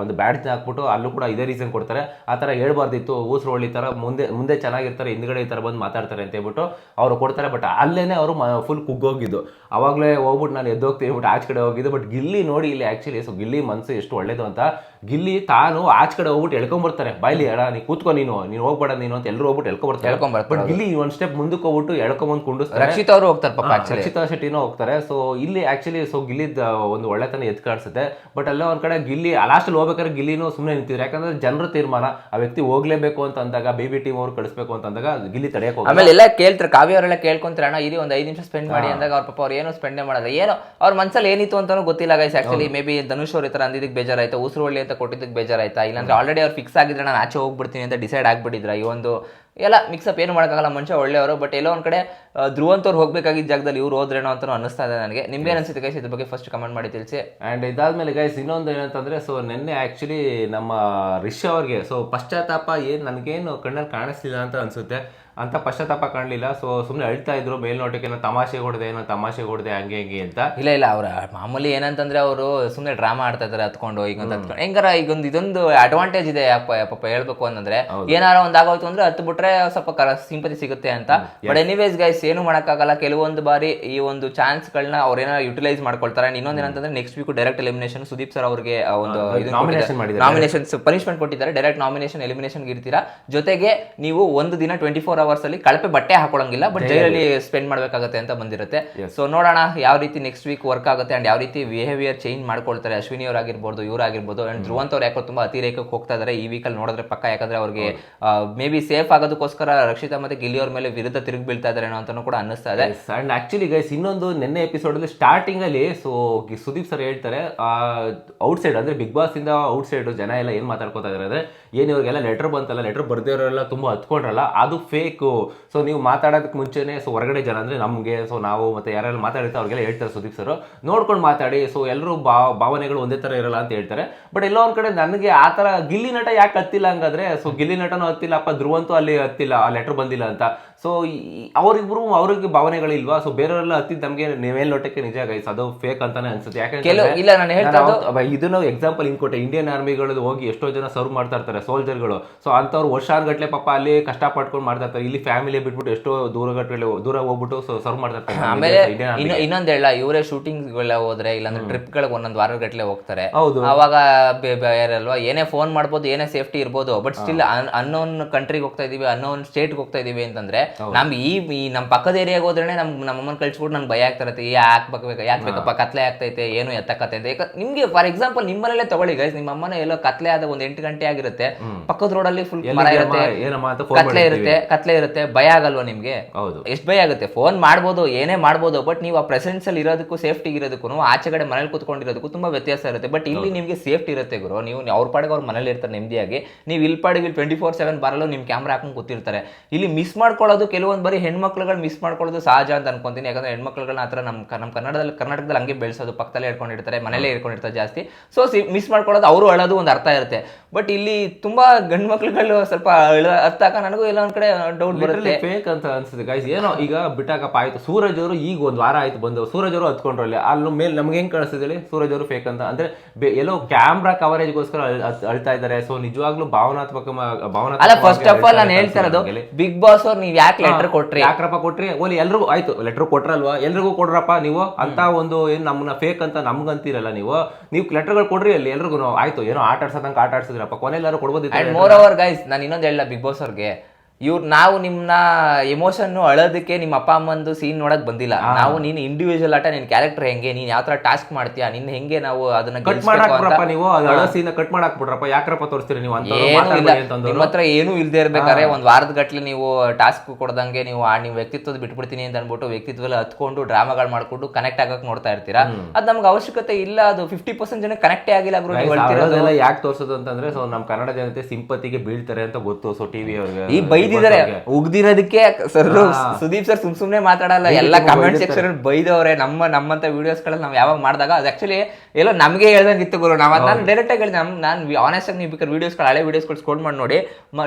ಒಂದು ಬ್ಯಾಟ್ನ ಹಾಕ್ಬಿಟ್ಟು ಅಲ್ಲೂ ಕೂಡ ಇದೇ ರೀಸನ್ ಕೊಡ್ತಾರೆ. ಆ ಥರ ಹೇಳ್ಬಾರ್ದಿತ್ತು. ಉಸಿರು ಥರ ಮುಂದೆ ಮುಂದೆ ಚೆನ್ನಾಗಿರ್ತಾರೆ, ಹಿಂದ್ಗಡೆ ಈ ಥರ ಬಂದು ಮಾತಾಡ್ತಾರೆ ಅಂತ ಹೇಳ್ಬಿಟ್ಟು ಅವರು ಕೊಡ್ತಾರೆ. ಬಟ್ ಅಲ್ಲೇ ಅವರು ಫುಲ್ ಕುಗ್ಗೋಗಿದ್ದು ಆವಾಗಲೇ ಹೋಗ್ಬಿಟ್ಟು ನಾನು ಎದ್ದೋಗ್ತೀನಿ ಬಿಟ್ಟು ಆಚೆ ಕಡೆ ಹೋಗಿದ್ದು. ಬಟ್ ಗಿಲ್ಲಿ ನೋಡಿ ಇಲ್ಲಿ ಆ್ಯಕ್ಚುಲಿ ಸೊ ಗಿಲ್ಲಿ ಮನಸ್ಸು ಎಷ್ಟು ಒಳ್ಳೇದು ಅಂತ ಗಿಲ್ಲಿ ತಾನು ಆಚೆ ಕಡೆ ಹೋಗ್ಬಿಟ್ಟು ಎಳ್ಕೊಂಬರ್ತಾರೆ ಬಾಯ್ಲಿ ಅಡ ನೀ ಕೂತ್ಕೊ ನೀನು ನೀನು ಹೋಗ್ಬೇಡ ನೀನು ಅಂತ ಎಲ್ಲರೂ ಹೋಗ್ಬಿಟ್ಟು ಎಳ್ಕೊಂಬರ್ತಾರೆ ಎಳ್ಕೊಂಬರ್ತಾರೆ, ಬಟ್ ಗಿಲ್ಲಿ ಒಂದ್ ಸ್ಟೆಪ್ ಮುಂದಕ್ಕೆ ಹೋಗ್ಬಿಟ್ಟು ಎಳ್ಕೊಂಬಂದು ಕುಂಡಿಸ್ತಾರೆ. ರಕ್ಷಿತ ಅವರು ಹೋಗ್ತಾರೆ ಪಾಪ ಆಕ್ಚುಲಿ ರಕ್ಷಿತಾ ಶೆಟ್ಟಿನೂ ಹೋಗ್ತಾರೆ. ಸೊ ಇಲ್ಲಿ ಆಕ್ಚುಲಿ ಸೊ ಗಿಲ್ಲಿ ಒಂದು ಒಳ್ಳೆತನ ಎತ್ ಕಾಣಿಸುತ್ತೆ. ಬಟ್ ಅಲ್ಲೇ ಒಂದ್ ಕಡೆ ಗಿಲ್ಲಿ ಲಾಸ್ಟಲ್ಲಿ ಹೋಗ್ಬೇಕಾದ್ರೆ ಗಿಲ್ಲಿನೂ ಸುಮ್ಮನೆ ನಿಂತಿದ್ರು ಯಾಕಂದ್ರೆ ಜನರ ತೀರ್ಮಾನ ಆ ವ್ಯಕ್ತಿ ಹೋಗ್ಲೇಬೇಕು ಅಂತ ಅಂದಾಗ ಬೇಬಿ ಟೀಮ್ ಅವ್ರು ಕಳಿಸ್ಬೇಕು ಅಂತ ಅಂದಾಗ ಗಿಲ್ಲಿ ತಡೆಯೋಕೆ ಹೋಗ್ತಾರೆ. ಆಮೇಲೆ ಎಲ್ಲ ಕೇಳ್ತಾರೆ ಕಾವ್ಯ ಅವರೆಲ್ಲ ಕೇಳ್ಕೊಂತಾರೆ ಅಣ್ಣ ಇಲ್ಲಿ ಒಂದು ಐದು ನಿಮಿಷ ಸ್ಪೆಂಡ್ ಮಾಡಿ ಅಂದಾಗ ಅವ್ರ ಪಾಪ ಅವ್ರು ಏನೋ ಸ್ಪೆಂಡ್ ಮಾಡಲ್ಲ. ಏನೋ ಅವ್ರ ಮನ್ಸಲ್ಲಿ ಏನಿತ್ತು ಅಂತಾನು ಗೊತ್ತಿಲ್ಲ guys actually maybe Dhanush ಅವ್ರ ಈ ಥರ ಅಂದಿದ್ದಕ್ಕೆ ಬೇಜಾರಾಯ್ತು. ಉಸಿರು ಒಳ್ಳೆ ಅಂತ ಕೊಟ್ಟಿದ್ದಕ್ಕೆ ಬೇಜಾರಾಯ್ತಾ? ಇಲ್ಲಾಂದ್ರೆ ಆಲ್ರೆಡಿ ಅವ್ರು ಫಿಕ್ಸ್ ಆಗಿದ್ರೆ ನಾನು ಆಚೆ ಹೋಗ್ಬಿಡ್ತೀನಿ ಅಂತ ಡಿಸೈಡ್ ಆಗ್ಬಿಟ್ಟಿದ್ರ? ಈ ಒಂದು ಎಲ್ಲ ಮಿಕ್ಸಪ್ ಏನು ಮಾಡೋಕ್ಕಾಗಲ್ಲ ಮನುಷ್ಯ ಒಳ್ಳೆಯವರು ಬಟ್ ಎಲ್ಲೋ ಒಂದು ಕಡೆ ಧ್ರುವಂತವ್ರು ಹೋಗಬೇಕಾಗಿದ್ದ ಜಾಗದಲ್ಲಿ ಇವ್ರು ಹೋದ್ರೇನೋ ಅಂತ ಅನಿಸ್ತಾ ಇದೆ ನನಗೆ. ನಿಮ್ಗೆ ಅನಿಸುತ್ತೆ ಗೈಸ್ ಇದ್ರ ಬಗ್ಗೆ ಫಸ್ಟ್ ಕಮೆಂಟ್ ಮಾಡಿ ತಿಳಿಸಿ. ಆ್ಯಂಡ್ ಇದಾದಮೇಲೆ ಗೈಸ್ ಇನ್ನೊಂದು ಏನಂತಂದ್ರೆ ಸೊ ನಿನ್ನೆ ಆ್ಯಕ್ಚುಲಿ ನಮ್ಮ ರಿಷ್ ಅವ್ರಿಗೆ ಸೊ ಪಶ್ಚಾತ್ತಾಪ ಏನು ನನಗೇನು ಕಣ್ಣಲ್ಲಿ ಕಾಣಿಸ್ತಿಲ್ಲ ಅಂತ ಅನ್ಸುತ್ತೆ. ಅಂತ ಪಶ್ಚಾತ್ತಾಪ ಕಾಣಲಿಲ್ಲ. ಸೊ ಸುಮ್ಮನೆ ಅಳ್ತಾ ಇದ್ರು ಮೇಲ್ನೋಟಕ್ಕೆ ಏನೋ ತಮಾಷೆ ಹೊಡೆದೆ ಏನೋ ತಮಾಷೆ ಹೊಡೆದೆ ಹಂಗೆ ಹಂಗೆ ಅಂತ. ಇಲ್ಲ ಇಲ್ಲ ಅವರ ಮಾಮೂಲಿ ಏನಂತಂದ್ರೆ ಅವರು ಸುಮ್ಮನೆ ಡ್ರಾಮಾ ಆಡ್ತಾ ಇದ್ದಾರೆ ಹತ್ಕೊಂಡು. ಈಗ ಹೆಂಗಾರ ಈಗ ಒಂದು ಇದೊಂದು ಅಡ್ವಾಂಟೇಜ್ ಇದೆ ಪಾಪ ಹೇಳ್ಬೇಕು ಅಂತಂದ್ರೆ ಏನಾರ ಒಂದು ಆಗೋಯ್ತು ಅಂದ್ರೆ ಹತ್ತು ಬಿಟ್ರೆ ಕೊಟ್ರೆ ಸ್ವಲ್ಪ ಸಿಂಪತಿ ಸಿಗುತ್ತೆ ಅಂತ. ಬಟ್ ಎನಿವೇಸ್ ಗೈಸ್ ಏನು ಮಾಡೋಕ್ಕಾಗಲ್ಲ. ಕೆಲವೊಂದು ಬಾರಿ ಈ ಒಂದು ಚಾನ್ಸ್ಗಳನ್ನ ಅವ್ರೇನೋ ಯುಟಿಲೈಸ್ ಮಾಡ್ಕೊಳ್ತಾರೆ. ಇನ್ನೊಂದು ಏನಂತಂದ್ರೆ next week direct elimination Sudeep sir ಅವ್ರಿಗೆ ಒಂದು. ನಾಮಿನೇಷನ್ ಪನಿಷ್ಮೆಂಟ್ ಕೊಟ್ಟಿದ್ದಾರೆ. ಡೈರೆಕ್ಟ್ ನಾಮಿನೇಷನ್ ಎಲಿಮಿನೇಷನ್ ಇರ್ತೀರಾ? ಜೊತೆಗೆ ನೀವು ಒಂದು ದಿನ ಟ್ವೆಂಟಿ ಫೋರ್ ಅವರ್ಸ್ ಅಲ್ಲಿ ಕಳಪೆ ಬಟ್ಟೆ ಹಾಕೊಳಂಗಿಲ್ಲ ಬಟ್ ಜೈಲಲ್ಲಿ ಸ್ಪೆಂಡ್ ಮಾಡ್ಬೇಕಾಗತ್ತೆ ಅಂತ ಬಂದಿರುತ್ತೆ. ಸೊ ನೋಡೋಣ ಯಾವ ರೀತಿ ನೆಕ್ಸ್ಟ್ ವೀಕ್ ವರ್ಕ್ ಆಗುತ್ತೆ ಅಂಡ್ ಯಾವ ರೀತಿ ಬಿಹೇವಿಯರ್ ಚೇಂಜ್ ಮಾಡ್ಕೊಳ್ತಾರೆ. ಅಶ್ವಿನಿ ಅವ್ರು ಆಗಿರ್ಬೋದು ಇವ್ರು ಆಗಿರ್ಬೋದು ಅಂಡ್ ಧ್ರುವಂತ ಅವ್ರು ಯಾಕೋ ತುಂಬಾ ಅತಿರೇಕಕ್ಕೆ ಹೋಗ್ತಾ ಇದಾರೆ. ಈ ವೀಕಲ್ಲಿ ನೋಡಿದ್ರೆ ಪಕ್ಕ ಯಾಕಂದ್ರೆ ಅವ್ರಿಗೆ ಮೇ ಬಿ ಸೇಫ್ ಆಗೋದಕ್ಕೋಸ್ಕರ ರಕ್ಷಿತಾ ಮತ್ತೆ ಗಿಲ್ಲಿ ಅವ್ರ ಮೇಲೆ ವಿರುದ್ಧ ತಿರುಗಿ ಬೀಳ್ತಾ ಇದಾರೆ ಏನೋ ಅಂತಾನು ಕೂಡ ಅನ್ನಿಸ್ತಾ ಇದೆ. ಅಂಡ್ ಆಕ್ಚುಲಿ ಗೈಸ್ ಇನ್ನೊಂದು ನಿನ್ನೆ ಎಪಿಸೋಡ್ ಅಲ್ಲಿ ಸ್ಟಾರ್ಟಿಂಗ್ ಅಲ್ಲಿ ಸೊ ಸುದೀಪ್ ಸರ್ ಹೇಳ್ತಾರೆ ಔಟ್ ಸೈಡ್ ಅಂದ್ರೆ ಬಿಗ್ ಬಾಸ್ ಇಂದ ಔಟ್ ಸೈಡ್ ಜನ ಎಲ್ಲ ಏನ್ ಮಾತಾಡ್ಕೋತಾ ಇದಾರೆ ಅಂದ್ರೆ, ಏನ್ ಇವ್ರಿಗೆಲ್ಲ ಲೆಟರ್ ಬಂತಲ್ಲ ಲೆಟರ್ ಬರ್ದಿರೋರೆಲ್ಲ ತುಂಬಾ ಹತ್ಕೊಂಡ್ರಲ್ಲ ಅದು ಫೇಕ್ ಸೊ ನೀವು ಮಾತಾಡೋದಕ್ಕೆ ಮುಂಚೆನೆ ಸೊ ಹೊರಗಡೆ ಜನ ಅಂದ್ರೆ ನಮಗೆ ಸೊ ನಾವು ಮತ್ತೆ ಯಾರೆಲ್ಲ ಮಾತಾಡಿರ್ತಾರೆ ಅವ್ರಿಗೆಲ್ಲ ಹೇಳ್ತಾರೆ ಸುದೀಪ್ ಸರ್. ನೋಡ್ಕೊಂಡು ಮಾತಾಡಿ ಸೊ ಎಲ್ಲರೂ ಭಾವನೆಗಳು ಒಂದೇ ತರ ಇರಲ್ಲ ಅಂತ ಹೇಳ್ತಾರೆ. ಬಟ್ ಎಲ್ಲೋ ಒಂದ್ ಕಡೆ ನನಗೆ ಆ ತರ ಗಿಲ್ಲಿ ನಟ ಯಾಕೆ ಹತ್ತಿಲ್ಲ ಹಂಗಾದ್ರೆ ಸೊ ಗಿಲ್ಲಿ ನಟನೂ ಹತ್ತಿಲ್ಲ ಅಪ್ಪ ಧ್ರುವಂತೂ ಅಲ್ಲಿ ಹತ್ತಿಲ್ಲ ಆ ಲೆಟರ್ ಬಂದಿಲ್ಲ ಅಂತ. ಸೊ ಅವರಿಬ್ರು ಅವ್ರಿಗೆ ಭಾವನೆಗಳಿಲ್ವಾ? ಸೊ ಬೇರೆಯವರೆಲ್ಲ ಹತ್ತಿದ್ ನಮಗೆ ಮೇಲ್ನೋಟಕ್ಕೆ ನಿಜ ಗೈಸ್ ಅದು ಫೇಕ್ ಅಂತಾನೆ ಅನ್ಸುತ್ತೆ. ಯಾಕಂದ್ರೆ ಇಲ್ಲ ನಾನು ಹೇಳ್ತಾ ಇದನ್ನು ಎಕ್ಸಾಂಪಲ್ ಹಿಂಗೆ ಕೊಟ್ಟೆ. ಇಂಡಿಯನ್ ಆರ್ಮಿಗಳಲ್ಲಿ ಹೋಗಿ ಎಷ್ಟೋ ಜನ ಸರ್ವ್ ಮಾಡ್ತಾ ಇರ್ತಾರೆ ಸೋಲ್ಜರ್ಗಳು ಸೊ ಅಂಥವ್ರು ವರ್ಷಾನ್ಗಟ್ಲೆ ಪಾಪ ಅಲ್ಲಿ ಕಷ್ಟ ಪಟ್ಕೊಂಡು ಮಾಡ್ತಾ ಇರ್ತಾರೆ. ಇಲ್ಲಿ ಫ್ಯಾಮಿಲಿ ಬಿಟ್ಬಿಟ್ಟು ಎಷ್ಟೋ ದೂರ ಗಟ್ಟಲೆ ದೂರ ಹೋಗ್ಬಿಟ್ಟು ಸರ್ವ್ ಮಾಡ್ತಾರೆ. ಆಮೇಲೆ ಇನ್ನೊಂದ್ ಹೇಳ ಇವರೇ ಶೂಟಿಂಗ್ ಹೋದ್ರೆ ಇಲ್ಲಾಂದ್ರೆ ಟ್ರಿಪ್ ಗಳಿಗೆ ಒಂದೊಂದ್ ವಾರ ಗಟ್ಟಲೆ ಹೋಗ್ತಾರೆ. ಹೌದು. ಅವಾಗ ಅಲ್ವಾ ಏನೇ ಫೋನ್ ಮಾಡ್ಬೋದು ಏನೇ ಸೇಫ್ಟಿ ಇರ್ಬೋದು ಬಟ್ ಸ್ಟಿಲ್ ಅನ್ನೋನ್ ಕಂಟ್ರಿಗೆ ಹೋಗ್ತಾ ಇದೀವಿ ಅನ್ನೋನ್ ಸ್ಟೇಟ್ ಹೋಗ್ತಾ ಇದೀವಿ ಅಂತಂದ್ರೆ ನಮ್ ಈ ನಮ್ ಪಕ್ಕದ ಏರಿಯಾಗ ಹೋದ್ರೆ ನಮ್ ನಮ್ಮ ಅಮ್ಮನ ಕಳ್ಸ್ಬಿಟ್ಟು ನಂಗೆ ಭಯ ಆಗ್ತಾ ಇರತ್ತೆ ಯಾಕೆ ಬೇಕು ಯಾಕೆ ಬೇಕಪ್ಪ ಕತ್ಲೆ ಆಗ್ತೈತೆ ಏನು ಎತ್ತಕತ್ತೆ ಅಂತ. ನಿಮ್ಗೆ ಫಾರ್ ಎಕ್ಸಾಂಪಲ್ ನಿಮ್ಮಲ್ಲೇ ತಗೊಳ್ಳಿ ಗೈಸ್ ನಿಮ್ಮ ಅಮ್ಮನ ಎಲ್ಲೋ ಕತ್ಲೆ ಆದ ಒಂದ್ ಎಂಟು ಗಂಟೆ ಆಗಿರುತ್ತೆ ಪಕ್ಕದ ರೋಡಲ್ಲಿ ಫುಲ್ ಮರ? ಇರುತ್ತೆ ಕತ್ಲೆ ಇರುತ್ತೆ ಕತ್ಲೆ ಇರುತ್ತೆ ಭಯ ಆಗಲ್ವಾ ನಿಮಗೆ? ಹೌದು. ಎಷ್ಟು ಭಯ ಆಗುತ್ತೆ? ಫೋನ್ ಮಾಡ್ಬೋದು ಏನೇ ಮಾಡ್ಬೋದು ಬಟ್ ನೀವು ಆ ಪ್ರೆಸೆನ್ಸ್ ಅಲ್ಲಿ ಇರೋದಕ್ಕೂ ಸೇಫ್ಟಿ ಇರೋದಕ್ಕೂ ಆಚೆ ಕಡೆ ಮನೇಲಿ ಕುತ್ಕೊಂಡಿರೋದಕ್ಕೂ ತುಂಬಾ ವ್ಯತ್ಯಾಸ ಇರುತ್ತೆ. ಬಟ್ ಇಲ್ಲಿ ನಿಮಗೆ ಸೇಫ್ಟಿ ಇರುತ್ತೆ ಗುರು. ನೀವು ಅವ್ರ ಪಾಡಿಗೆ ಅವ್ರ ಮನೇಲಿ ಇರ್ತಾರೆ ನೆಮ್ಮದಿಯಾಗಿ. ನೀವು ಇಲ್ಲಿ ಪಾಡಿಗೆ ಇಲ್ಲಿ ಟ್ವೆಂಟಿ ಫೋರ್ ಸೆವೆನ್ ಬರಲು ನಿಮ್ ಕ್ಯಾಮ್ರಾ ಹಾಕೊಂಡು ಕೂತಿರ್ತಾರೆ. ಇಲ್ಲಿ ಮಿಸ್ ಮಾಡ್ಕೊಳ್ಳೋದು ಕೆಲವೊಂದು ಬಾರಿ ಹೆಣ್ಮಕ್ಳುಗಳು ಮಿಸ್ ಮಾಡ್ಕೊಳ್ಳೋದು ಸಹಜ ಅಂತ ಅನ್ಕೊಂತೀನಿ. ಯಾಕಂದ್ರೆ ಹೆಣ್ಮಕ್ಳುಗಳನ್ನ ಹತ್ರ ನಮ್ಮ ನಮ್ಮ ಕನ್ನಡದಲ್ಲಿ ಕರ್ನಾಟಕದಲ್ಲಿ ಹಂಗೆ ಬೆಳೆಸೋದು. ಪಕ್ಕದಲ್ಲೇ ಇಟ್ಕೊಂಡಿರ್ತಾರೆ ಮನೇಲೇ ಇಟ್ಕೊಂಡಿರ್ತಾರೆ ಜಾಸ್ತಿ. ಸೊ ಮಿಸ್ ಮಾಡ್ಕೊಳ್ಳೋದು ಅವರು ಅಳೋದು ಒಂದು ಅರ್ಥ ಇರುತ್ತೆ. ಬಟ್ ಇಲ್ಲಿ ತುಂಬಾ ಗಂಡು ಮಕ್ಳುಗಳು ಸ್ವಲ್ಪ ಅಳ- ಆಗ ನನಗೂ ಎಲ್ಲ ಒಂದ್ ಕಡೆ ಡೌಟ್ ಬರುತ್ತೆ. ಫೇಕ್ ಅಂತ ಅನ್ಸುತ್ತೆ. ಗೈಸ್ ಏನೋ ಈಗ ಬಿಟ್ಟಾಕಪ್ಪ ಆಯ್ತು ಸೂರಜ್ ಅವರು ಈಗ ಒಂದ್ ವಾರ ಆಯ್ತು ಬಂದು ಸೂರಜ್ ಅವರು ಹತ್ಕೊಂಡ್ರು ಅಲ್ಲಿ. ಅಲ್ಲಿ ಮೇಲೆ ನಮ್ಗೆ ಹೆಂಗ್ ಕಾಣಿಸ್ತಿದೆ ಸೂರಜ್ ಅವರು ಫೇಕ್ ಅಂತ. ಅಂದ್ರೆ ಎಲ್ಲೋ ಕ್ಯಾಮ್ರಾ ಕವರೇಜ್ಗೋಸ್ಕರ ಅಳ್ತಾ ಇದ್ದಾರೆ ಸೊ ನಿಜವಾಗ್ಲೂ ಭಾವನಾತ್ಮಕ ಭಾವನಾತ್ಮಕ ಅಲ್ಲ ಫಸ್ಟ್ ಆಫ್ ಆಲ್ ನಾನು ಹೇಳ್ತಾ ಇರೋದು ಬಿಗ್ ಬಾಸ್ ಅವ್ರು ನೀವ್ ಯಾಕೆ ಲೆಟರ್ ಕೊಟ್ರಿ? ಯಾಕ್ರಪ್ಪ ಕೊಟ್ರಿ? ಓಲಿ ಎಲ್ರಿಗೂ ಆಯ್ತು. ಲೆಟರ್ ಕೊಟ್ರಲ್ವಾ? ಎಲ್ರಿಗೂ ಕೊಡ್ರಪ್ಪ ನೀವು? ಅಂತ ಒಂದು ಏನ್ ನಮ್ಮನ್ನ ಫೇಕ್ ಅಂತ ನಮ್ಗಂತೀರಲ್ಲ ನೀವು? ನೀವು ಲೆಟರ್ಗಳು ಕೊಡ್ರಿ ಅಲ್ಲಿ ಎಲ್ರಿಗೂ. ಆಯ್ತು. ಏನೋ ಆಟ ಆಡ್ಸೋದಂಗ ಆಟ ಆಡ್ಸಿದ್ರಪ್ಪ ಕೊನೆಲ್ಲಾರು ಅಂಡ್ ಕೊಡ್ಬೋದಿತ್ತು ಮೋರ್ ಓವರ್ ಗೈಸ್ ನಾನು ಇನ್ನೊಂದು ಹೇಳಲ್ಲ ಬಿಗ್ ಬಾಸ್ ಅವ್ರಿಗೆ? ಇವ್ರು ನಾವು ನಿಮ್ಮನ್ನ ಎಮೋಷನ್ ಅಳೋದಕ್ಕೆ ನಿಮ್ಮ ಅಪ್ಪ ಅಮ್ಮಂದು ಸೀನ್ ನೋಡಕ್ ಬಂದಿಲ್ಲ. ನಾವು ನೀನು ಇಂಡಿವಿಜುವಲ್ ಆಟ ನಿನ್ ಕ್ಯಾರೆಕ್ಟರ್ ಹೆಂಗೆ ನೀನ್ ಯಾವ ತರ ಟಾಸ್ಕ್ ಮಾಡ್ತೀಯಾ ನಿನ್ ಹೆಂಗೆ ನಾವು ಅದನ್ನ ಕಟ್ ಮಾಡಾಕ್ಬಿಡ್ರಪ್ಪ ನೀವು ಅಳೋ ಹಳಸಿನ ಕಟ್ ಮಾಡಾಕ್ಬಿಡ್ರಪ್ಪ ಯಾಕ್ರಪ್ಪ ತೋರಿಸ್ತೀರಿ ನೀವು ಅಂತ ಏನು ಇಲ್ಲ. ನಿಮ್ಮ ಹತ್ರ ಏನೂ ಇಲ್ದೇ ಇರ್ಬೇಕಾದ್ರೆ ಒಂದ್ ವಾರದ ಗಟ್ಲೆ ನೀವು ಟಾಸ್ಕ್ ಕೊಡ್ದಂಗೆ ನೀವು ಆ ನೀವು ವ್ಯಕ್ತಿತ್ವದ ಬಿಟ್ಬಿಡ್ತೀನಿ ಅಂತ ಅನ್ಬಿಟ್ಟು ವ್ಯಕ್ತಿತ್ವದಲ್ಲಿ ಹತ್ಕೊಂಡು ಡ್ರಾಮಾಗಳು ಮಾಡ್ಕೊಂಡು ಕನೆಕ್ಟ್ ಆಗಕ್ ನೋಡ್ತಾ ಇರ್ತೀರಾ? ಅದ್ ನಮ್ಗೆ ಅವಶ್ಯಕತೆ ಇಲ್ಲ. ಅದು ಫಿಫ್ಟಿ ಪರ್ಸೆಂಟ್ ಜನ ಕನೆಕ್ಟೇ ಆಗಿಲ್ಲ ಯಾಕೆ ತೋರಿಸೋದು ಅಂತಂದ್ರೆ ಸೊ ನಮ್ಮ ಕನ್ನಡ ಜನತೆ ಸಿಂಪತಿಗೆ ಬೀಳ್ತಾರೆ ಅಂತ ಗೊತ್ತು ಸೊ ಟಿವಿ ಅವ್ರಿಗೆ. ಈ ಬೈದಿದ್ದಾರೆ ಉಗ್ದಿರೋದಕ್ಕೆ ಸರ್ ಸುದೀಪ್ ಸರ್ ಸುಮ್ ಸುಮ್ನೆ ಮಾತಾಡಲ್ಲ. ಎಲ್ಲ ಕಮೆಂಟ್ ಸೆಕ್ಷನ್ ಬೈದವ್ರೆ ನಮ್ಮ ನಮ್ಮಂತ ವಿಡಿಯೋಸ್ಗಳಲ್ಲಿ ನಾವು ಯಾವಾಗ ಮಾಡಿದಾಗ ಅದು ಆಕ್ಚುಲಿ ಎಲ್ಲೋ ನಮಗೆ ಹೇಳ್ದಂಗೆ ಇತ್ತು ಗುರು. ನಾವು ನಾನು ಡೈರೆಕ್ಟ್ ಆಗಿ ಹೇಳಿದೆ ನಮ್ ನಾನು ಆನೆಸ್ಟ್ ಆಗಿ ನೀವು ಬೇಕಾದ್ರೆ ವಿಡಿಯೋಸ್ಗಳು ಹಳೆ ವಿಡಿಯೋಸ್ಗಳು ಸ್ಕೋಡ್ ಮಾಡಿ ನೋಡಿ.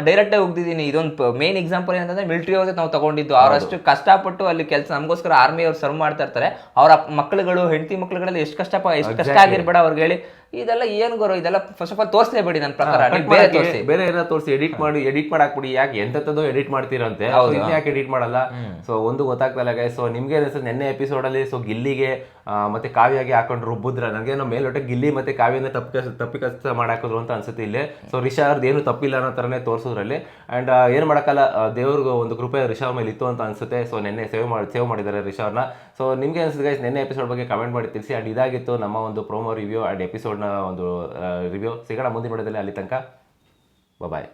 ಡೈರೆಕ್ಟ್ ಆಗಿ ಉಗ್ದಿದ್ದೀನಿ. ಇದೊಂದು ಮೇನ್ ಎಕ್ಸಾಂಪಲ್ ಏನಂತಂದ್ರೆ ಮಿಲಿಟರಿ ಅವ್ರಿಗೆ ನಾವು ತಗೊಂಡಿದ್ದು. ಅವರಷ್ಟು ಕಷ್ಟಪಟ್ಟು ಅಲ್ಲಿ ಕೆಲಸ ನಮಗೋಸ್ಕರ ಆರ್ಮಿ ಅವ್ರು ಸರ್ವ್ ಮಾಡ್ತಾ ಇರ್ತಾರೆ. ಅವ್ರ ಮಕ್ಕಳುಗಳು ಹೆಂಡತಿ ಮಕ್ಕಳುಗಳಲ್ಲಿ ಎಷ್ಟು ಕಷ್ಟ ಎಷ್ಟು ಕಷ್ಟ ಆಗಿರ್ಬೇಡ ಅವ್ರಿಗೆ ಹೇಳಿ. ಇದೆಲ್ಲ ಏನು ಗುರು ಇದೆಲ್ಲ ಫಸ್ಟ್ ಆಫ್ ಆಲ್ ತೋರಿಸಲೇಬೇಡಿ ನನ್ನ ಪ್ರಕಾರ ನೀವು ಬೇರೆ ತೋರಿಸಿ. ಬೇರೆ ಏನೋ ತೋರಿಸಿ ಎಡಿಟ್ ಮಾಡಿ ಎಡಿಟ್ ಮಾಡಾಕ್ಬಿಡಿ ಯಾಕೆ ಎಂತದ್ದು ಎಡಿಟ್ ಮಾಡ್ತೀರಂತೆ. ಯಾಕೆ ಎಡಿಟ್ ಮಾಡಲ್ಲ? ಸೊ ಒಂದು ಗೊತ್ತಾಗ್ತಲ್ಲ ಗೈ ಸೊ ನಿಮ್ಗೆ ಅನಿಸ್ತದೆ ನಿನ್ನೆ ಎಪಿಸೋಡ್ ಅಲ್ಲಿ ಸೊ ಗಿಲ್ಲಿಗೆ ಮತ್ತೆ ಕಾವ್ಯಾಗಿ ಹಾಕೊಂಡು ರುಬ್ಬಿದ್ರ ಏನೋ ಮೇಲೊಟ್ಟೆ ಗಿಲ್ಲಿ ಮತ್ತೆ ಕಾವ್ಯನ ತಪ್ಪಿ ತಪ್ಪಿ ಮಾಡಾಕಿದ್ರು ಅಂತ ಅನ್ಸುತ್ತೆ ಇಲ್ಲಿ. ಸೊ ರಿಷಾರ್ದ್ ಏನು ತಪ್ಪಿಲ್ಲ ಅನ್ನೋ ತರನೇ ತೋರಿಸೋದ್ರಲ್ಲಿ. ಅಂಡ್ ಏನು ಮಾಡಕ್ಕಲ್ಲ ದೇವ್ರಿಗೆ ಒಂದು ಕೃಪೆ ರಿಷಾ ಮೇಲೆ ಇತ್ತು ಅಂತ ಅನ್ಸುತ್ತೆ. ಸೊ ನಿನ್ನೆ ಸೇವ್ ಮಾಡಿ ಸೇವ್ ಮಾಡಿದ್ದಾರೆ ರಿಷಾವ್ನ ಸೊ ನಿಮಗೆ ಅನ್ಸುತ್ತೆ ಗೈಸ್ ನಿನ್ನೆ ಎಪಿಸೋಡ್ ಬಗ್ಗೆ ಕಮೆಂಟ್ ಮಾಡಿ ತಿಳಿಸಿ. ಆ್ಯಂಡ್ ಇದಾಗಿತ್ತು ನಮ್ಮ ಒಂದು ಪ್ರೋಮೋ ರಿವ್ಯೂ ಆ್ಯಂಡ್ ಎಪಿಸೋಡ್ನ ಒಂದು ರಿವ್ಯೂ ಸಿಗೋಣ ಮುಂದಿನ ವಿಡಿಯೋದಲ್ಲಿ ಅಲ್ಲಿ ತನಕ. ಬಾಯ್